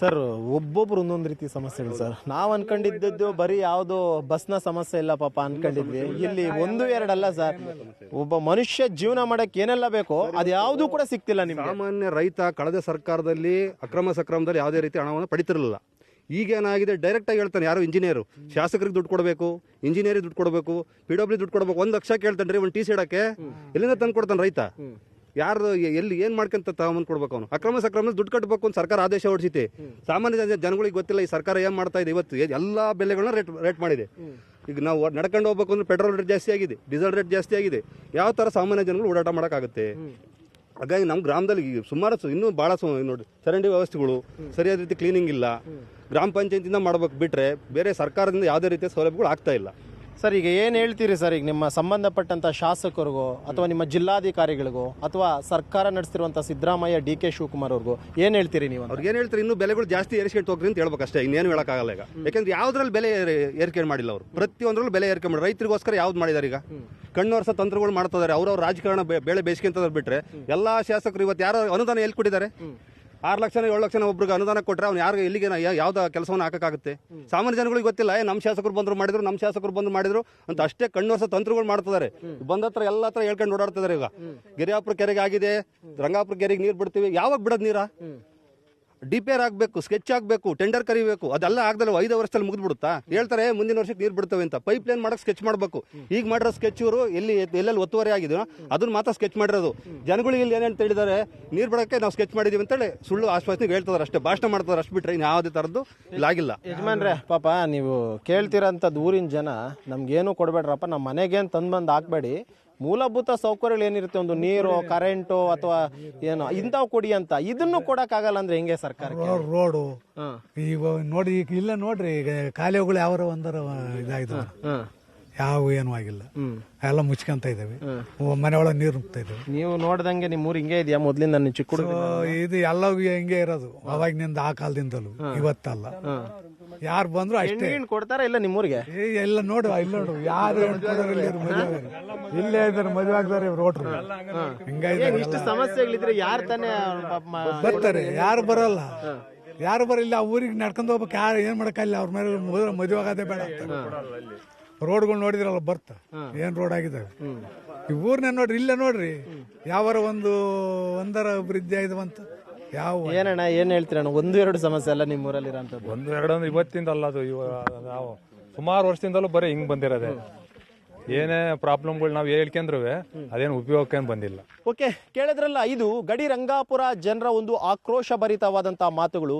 ಸರ್, ಒಬ್ಬೊಬ್ರು ಒಂದೊಂದು ರೀತಿ ಸಮಸ್ಯೆಗಳು ಸರ್. ನಾವು ಅನ್ಕೊಂಡಿದ್ದದ್ದು ಬರೀ ಯಾವ್ದು ಬಸ್ನ ಸಮಸ್ಯೆ ಇಲ್ಲ ಪಾಪ ಅನ್ಕೊಂಡಿದ್ವಿ. ಇಲ್ಲಿ ಒಂದು, ಎರಡಲ್ಲ ಸರ್. ಒಬ್ಬ ಮನುಷ್ಯ ಜೀವನ ಮಾಡಕ್ ಏನೆಲ್ಲ ಬೇಕೋ ಅದು ಯಾವ್ದು ಕೂಡ ಸಿಕ್ತಿಲ್ಲ ನಿಮ್ಗೆ. ಸಾಮಾನ್ಯ ರೈತ ಕಳೆದ ಸರ್ಕಾರದಲ್ಲಿ ಅಕ್ರಮ ಸಕ್ರಮದಲ್ಲಿ ಯಾವುದೇ ರೀತಿ ಹಣವನ್ನು ಪಡಿತಿರಲಿಲ್ಲ. ಈಗೇನಾಗಿದೆ ಡೈರೆಕ್ಟ್ ಆಗಿ ಹೇಳ್ತಾನೆ, ಯಾರು ಇಂಜಿನಿಯರು ಶಾಸಕರಿಗೆ ದುಡ್ಡು ಕೊಡಬೇಕು ಇಂಜಿನಿಯರಿಗೆ ದುಡ್ಡು ಕೊಡಬೇಕು ಪಿ ಡಬ್ಲ್ಯೂ ದುಡ್ಡು ಕೊಡಬೇಕು. ಒಂದು ಲಕ್ಷ ಕೇಳ್ತಾನೆ ರೀ ಒಂದು ಟಿ ಸಿ ಇಡಕ್ಕೆ. ಎಲ್ಲಿಂದ ತಂದು ಕೊಡ್ತಾನೆ ರೈತ? ಯಾರು ಎಲ್ಲಿ ಏನ್ ಮಾಡ್ಕೊಂತ ತಗೊಂಬಂದು ಕೊಡ್ಬೇಕು ಅವನು? ಅಕ್ರಮ ಸಕ್ರಮ ದುಡ್ಡು ಕಟ್ಟಬೇಕು ಅಂತ ಸರ್ಕಾರ ಆದೇಶ ಹೊಡಿಸಿತಿ. ಸಾಮಾನ್ಯ ಜನ- ಜನಗಳಿಗೆ ಗೊತ್ತಿಲ್ಲ ಈ ಸರ್ಕಾರ ಏನ್ ಮಾಡ್ತಾ ಇದೆ ಇವತ್ತು? ಎಲ್ಲಾ ಬೆಲೆಗಳನ್ನ ರೇಟ್ ರೇಟ್ ಮಾಡಿದೆ. ಈಗ ನಾವು ನಡ್ಕೊಂಡು ಹೋಗ್ಬೇಕು ಅಂದ್ರೆ ಪೆಟ್ರೋಲ್ ರೇಟ್ ಜಾಸ್ತಿ ಆಗಿದೆ ಡೀಸೆಲ್ ರೇಟ್ ಜಾಸ್ತಿ ಆಗಿದೆ. ಯಾವ ತರ ಸಾಮಾನ್ಯ ಜನಗಳು ಓಡಾಟ ಮಾಡೋಕ್ಕಾಗುತ್ತೆ? ಹಾಗಾಗಿ ನಮ್ಮ ಗ್ರಾಮದಲ್ಲಿ ಈಗ ಸುಮಾರು ಇನ್ನೂ ಭಾಳ ನೋಡಿ ಚರಂಡಿ ವ್ಯವಸ್ಥೆಗಳು ಸರಿಯಾದ ರೀತಿ ಕ್ಲೀನಿಂಗ್ ಇಲ್ಲ. ಗ್ರಾಮ ಪಂಚಾಯತಿಯಿಂದ ಮಾಡ್ಬೇಕು ಬಿಟ್ರೆ ಬೇರೆ ಸರ್ಕಾರದಿಂದ ಯಾವುದೇ ರೀತಿಯ ಸೌಲಭ್ಯಗಳು ಆಗ್ತಾ ಇಲ್ಲ. ಸರ್ ಈಗ ಏನು ಹೇಳ್ತೀರಿ ಸರ್ ಈಗ ನಿಮ್ಮ ಸಂಬಂಧಪಟ್ಟಂತ ಶಾಸಕರಿಗೋ ಅಥವಾ ನಿಮ್ಮ ಜಿಲ್ಲಾಧಿಕಾರಿಗಳಿಗೋ ಅಥವಾ ಸರ್ಕಾರ ನಡೆಸ್ತಿರುವಂಥ ಸಿದ್ದರಾಮಯ್ಯ ಡಿ ಕೆ ಶಿವಕುಮಾರ್ ಅವ್ರಿಗೂ ಏನು ಹೇಳ್ತೀರಿ ನೀವು ಅವ್ರಿಗೆ ಏನು ಹೇಳ್ತೀರಿ ಇನ್ನೂ ಬೆಲೆಗಳು ಜಾಸ್ತಿ ಏರಿಸ್ಕೊಂಡು ಹೋಗ್ರಿ ಅಂತ ಹೇಳ್ಬೇಕಷ್ಟೇ ಇನ್ನೇನು ಹೇಳೋಕ್ಕಾಗಲ್ಲ ಈಗ. ಯಾಕಂದ್ರೆ ಯಾವುದ್ರಲ್ಲಿ ಬೆಲೆ ಏರಿ- ಏರಿಕೆ ಮಾಡಿಲ್ಲ ಅವರು. ಪ್ರತಿಯೊಂದರಲ್ಲೂ ಬೆಲೆ ಏರಿಕೆ ಮಾಡಿ ರೈತರಿಗೋಸ್ಕರ ಯಾವ್ದು ಮಾಡಿದಾರೆ ಈಗ? ಕಣ್ಣೋರ್ಸ ತಂತ್ರಗಳು ಮಾಡ್ತಿದ್ದಾರೆ ಅವ್ರವ್ರ ರಾಜಕಾರಣ ಬೆಳೆ ಅಂತ ಬಿಟ್ರೆ ಎಲ್ಲಾ ಶಾಸಕರು ಇವತ್ತು ಯಾರು ಅನುದಾನ ಎಲ್ಲಿ ಕೊಟ್ಟಿದ್ದಾರೆ? ಆರು ಲಕ್ಷ ಏಳು ಲಕ್ಷನ ಒಬ್ರಿಗೆ ಅನುದಾನ ಕೊಟ್ಟರೆ ಅವ್ನು ಯಾರಿಗೆ ಇಲ್ಲಿಗೆ ಯಾವ್ದು ಕೆಲಸವನ್ನು ಹಾಕಕ್ಕಾಗುತ್ತೆ? ಸಾಮಾನ್ಯ ಜನಗಳಿಗೆ ಗೊತ್ತಿಲ್ಲ ಏ, ನಮ್ಮ ಶಾಸಕರು ಬಂದರು ಮಾಡಿದ್ರು ನಮ್ಮ ಶಾಸಕರು ಬಂದು ಮಾಡಿದ್ರು ಅಂತ ಅಷ್ಟೇ ಕಣ್ಣು ವರ್ಷ ತಂತ್ರಗಳು ಮಾಡ್ತಿದ್ದಾರೆ. ಬಂದ ಹತ್ರ ಎಲ್ಲ ಹತ್ರ ಹೇಳ್ಕೊಂಡು ಓಡಾಡ್ತಿದ್ದಾರೆ ಈಗ ಗಿರಿಯಾಪುರ ಕೆರೆಗೆ ಆಗಿದೆ ರಂಗಾಪುರ ಕೆರೆಗೆ ನೀರು ಬಿಡ್ತೀವಿ ಯಾವಾಗ ಬಿಡೋದು ನೀರಾ? ಡಿಪೇರ್ ಆಗಬೇಕು ಸ್ಕೆಚ್ ಆಗಬೇಕು ಟೆಂಡರ್ ಕರಿಬೇಕು, ಅದೆಲ್ಲ ಆಗದಲ್ಲ ಐದು ವರ್ಷದಲ್ಲಿ ಮುಗಿದ್ಬಿಡುತ್ತಾ? ಹೇಳ್ತಾರೆ ಮುಂದಿನ ವರ್ಷಕ್ಕೆ ನೀರು ಬಿಡ್ತವೆ ಅಂತ. ಪೈಪ್ ಲೈನ್ ಮಾಡಕ್ಕೆ ಸ್ಕೆಚ್ ಮಾಡಬೇಕು. ಈಗ ಮಾಡಿರೋ ಸ್ಕೆಚ್ ಇವರು ಎಲ್ಲಿ, ಎಲ್ಲೆಲ್ಲಿ ಒತ್ತುವರಿ ಆಗಿದೆಯೋ, ಅದನ್ನ ಮಾತ್ರ ಸ್ಕೆಚ್ ಮಾಡಿರೋದು. ಜನಗಳಿಗೆ ಇಲ್ಲಿ ಏನೇನು ಹೇಳಿದ್ದಾರೆ ನೀರು ಬಿಡೋಕ್ಕೆ ನಾವು ಸ್ಕೆಚ್ ಮಾಡಿದೀವಿ ಅಂತೇಳಿ ಸುಳ್ಳು ಆಶ್ವಾಸನೆ ಹೇಳ್ತಾರೆ ಅಷ್ಟೇ. ಭಾಷಣ ಮಾಡ್ತಾರೆ ಅಷ್ಟು ಬಿಟ್ರೆ ಯಾವುದೇ ಥರದ್ದು ಇಲ್ಲಾಗಿಲ್ಲ. ಯಜಮಾನ್ರೆ, ಪಾಪ ನೀವು ಕೇಳ್ತಿರೋಂಥದ್ದು ಊರಿನ ಜನ ನಮ್ಗೇನು ಕೊಡಬೇಡ್ರಪ್ಪ ನಮ್ಮ ಮನೆಗೇನು ತಂದು ಬಂದು ಹಾಕ್ಬೇಡಿ. ಮೂಲಭೂತ ಸೌಕರ್ಯಗಳು ಏನಿರುತ್ತೆ? ಒಂದು ನೀರು ಕರೆಂಟು ಅಥವಾ ಏನು ಇಂಥವು ಕೊಡಿ ಅಂತ. ಇದನ್ನು ಕೊಡಕ್ಕಾಗಲ್ಲ ಅಂದ್ರೆ ಹೆಂಗೆ ಸರ್ಕಾರ ರೋಡು. ಈಗ ನೋಡಿ ಈಗ ಇಲ್ಲ ನೋಡ್ರಿ ಈಗ ಕಾಲೇಜುಗಳು ಯಾವ ಒಂದರ ಇದಾಯ್ತು. ಯಾವ ಏನೂ ಆಗಿಲ್ಲ. ಎಲ್ಲ ಮುಚ್ಕೊಂತ ಇದಾವೆ ಮನೆ ಒಳಗೆ ನೀರು ನುಗ್ತಾ ಇದಾವೆ ನೀವು ನೋಡ್ದಂಗೆ ನಿಮ್ಮ ಊರು ಹಿಂಗೆ ಇದೆಯಾ? ಮೊದ್ಲಿಂದ ನನ್ನ ಚಿಕ್ಕ ಇದು ಎಲ್ಲವೂ ಹಿಂಗೆ ಇರೋದು. ಅವಾಗಿನಿಂದ ಆ ಕಾಲದಿಂದಲೂ. ಇವತ್ತಲ್ಲ. ಯಾರು ಬಂದ್ರು ಅಷ್ಟೇ. ಹೆಣ್ಣು ಕೊಡ್ತಾರ ಇಲ್ಲ ನಿಮ್ಮೂರಿಗೆ? ಏ, ಎಲ್ಲ ನೋಡು ಇಲ್ಲಿ ನೋಡು ಯಾರು ಇಲ್ಲಿ. ಇಲ್ಲೇ ಇದ್ದಾರೆ ಮದುವೆ ಆಗ್ತಾರೆ ಇವ್ರು ಇಷ್ಟು ಸಮಸ್ಯೆಗಳಿದ್ರೆ ಯಾರು ತಾನೇ ಪಾಪ ಮ- ಬರ್ತಾರೆ ಯಾರು ಬರಲ್ಲ. ಯಾರು ಬರಲ್ಲ ಆ ಊರಿಗೆ ನಡ್ಕೊಂಡು ಹೋಗ್ಬೇಕು ಯಾರು ಏನ್ ಮಾಡಕ್ಕಲ್ಲ ಅವ್ರ ಮೇಲೆ ಮದುವೆ ಮದುವೆ ಆಗೋದೇ ಬೇಡ ರೋಡ್ಗಳು ನೋಡಿದ್ರಲ್ಲ ಬರ್ತ. ಏನ್ ರೋಡ್ ಆಗಿದ್ದಾವೆ? ಈ ಊರ್ನ ನೋಡ್ರಿ ಇಲ್ಲೇ ನೋಡ್ರಿ. ಯಾವಾರ ಒಂದು ಒಂದರ ಅಭಿವೃದ್ಧಿ ಆಯ್ದವಂತ ಯಾವ ಏನಣ್ಣ ಏನ್ ಹೇಳ್ತೀರಣ್ಣ ಒಂದು ಎರಡು ಸಮಸ್ಯೆ ಅಲ್ಲ ನಿಮ್ಮ ಊರಲ್ಲಿ ಒಂದು ಎರಡು ಅಂದ್ರೆ ಇವತ್ತಿಂದ ಅಲ್ಲ ಅದು. ಇವ ನಾವು ಸುಮಾರು ವರ್ಷದಿಂದಲೂ ಬರೀ ಹಿಂಗ್ ಬಂದಿರೋದೆ. ಏನೇ ಪ್ರಾಬ್ಲಮ್ಗಳು ನಾವು ಹೇಳ್ಕೊಂಡ್ರು ಅದೇನು ಉಪಯೋಗಕ್ಕೆ ಬಂದಿಲ್ಲ. ಓಕೆ ಕೇಳಿದ್ರಲ್ಲ ಇದು ಗಡಿ ರಂಗಾಪುರ ಜನರ ಒಂದು ಆಕ್ರೋಶ ಭರಿತವಾದಂತಹ ಮಾತುಗಳು.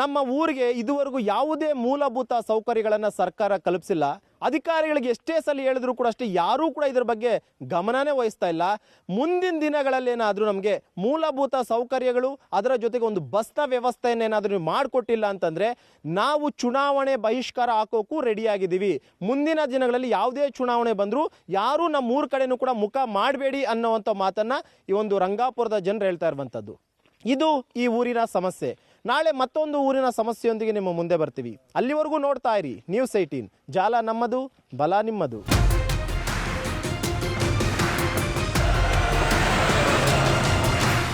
ನಮ್ಮ ಊರಿಗೆ ಇದುವರೆಗೂ ಯಾವುದೇ ಮೂಲಭೂತ ಸೌಕರ್ಯಗಳನ್ನು ಸರ್ಕಾರ ಕಲ್ಪಿಸಿಲ್ಲ. ಅಧಿಕಾರಿಗಳಿಗೆ ಎಷ್ಟೇ ಸಲ ಹೇಳಿದ್ರು ಕೂಡ ಅಷ್ಟೇ ಯಾರೂ ಕೂಡ ಇದರ ಬಗ್ಗೆ ಗಮನನೇ ವಹಿಸ್ತಾ ಇಲ್ಲ. ಮುಂದಿನ ದಿನಗಳಲ್ಲಿ ಏನಾದರೂ ನಮಗೆ ಮೂಲಭೂತ ಸೌಕರ್ಯಗಳು, ಅದರ ಜೊತೆಗೆ ಒಂದು ಬಸ್ನ ವ್ಯವಸ್ಥೆಯನ್ನೇನಾದರೂ ಮಾಡಿಕೊಟ್ಟಿಲ್ಲ ಅಂತಂದರೆ ನಾವು ಚುನಾವಣೆ ಬಹಿಷ್ಕಾರ ಹಾಕೋಕ್ಕೂ ರೆಡಿಯಾಗಿದ್ದೀವಿ. ಮುಂದಿನ ದಿನಗಳಲ್ಲಿ ಯಾವುದೇ ಚುನಾವಣೆ ಬಂದರೂ ಯಾರೂ ನಮ್ಮ ಊರ ಕಡೆನೂ ಕೂಡ ಮುಖ ಮಾಡಬೇಡಿ ಅನ್ನೋವಂಥ ಮಾತನ್ನು ಈ ಒಂದು ರಂಗಾಪುರದ ಜನರು ಹೇಳ್ತಾ ಇರುವಂಥದ್ದು. ಇದು ಈ ಊರಿನ ಸಮಸ್ಯೆ. ನಾಳೆ ಮತ್ತೊಂದು ಊರಿನ ಸಮಸ್ಯೆಯೊಂದಿಗೆ ನಿಮ್ಮ ಮುಂದೆ ಬರ್ತೀವಿ. ಅಲ್ಲಿವರೆಗೂ ನೋಡ್ತಾ ಇರಿ. ನ್ಯೂಸ್ ಏಯ್ಟೀನ್ ಜಾಲ ನಮ್ಮದು, ಬಲ ನಿಮ್ಮದು.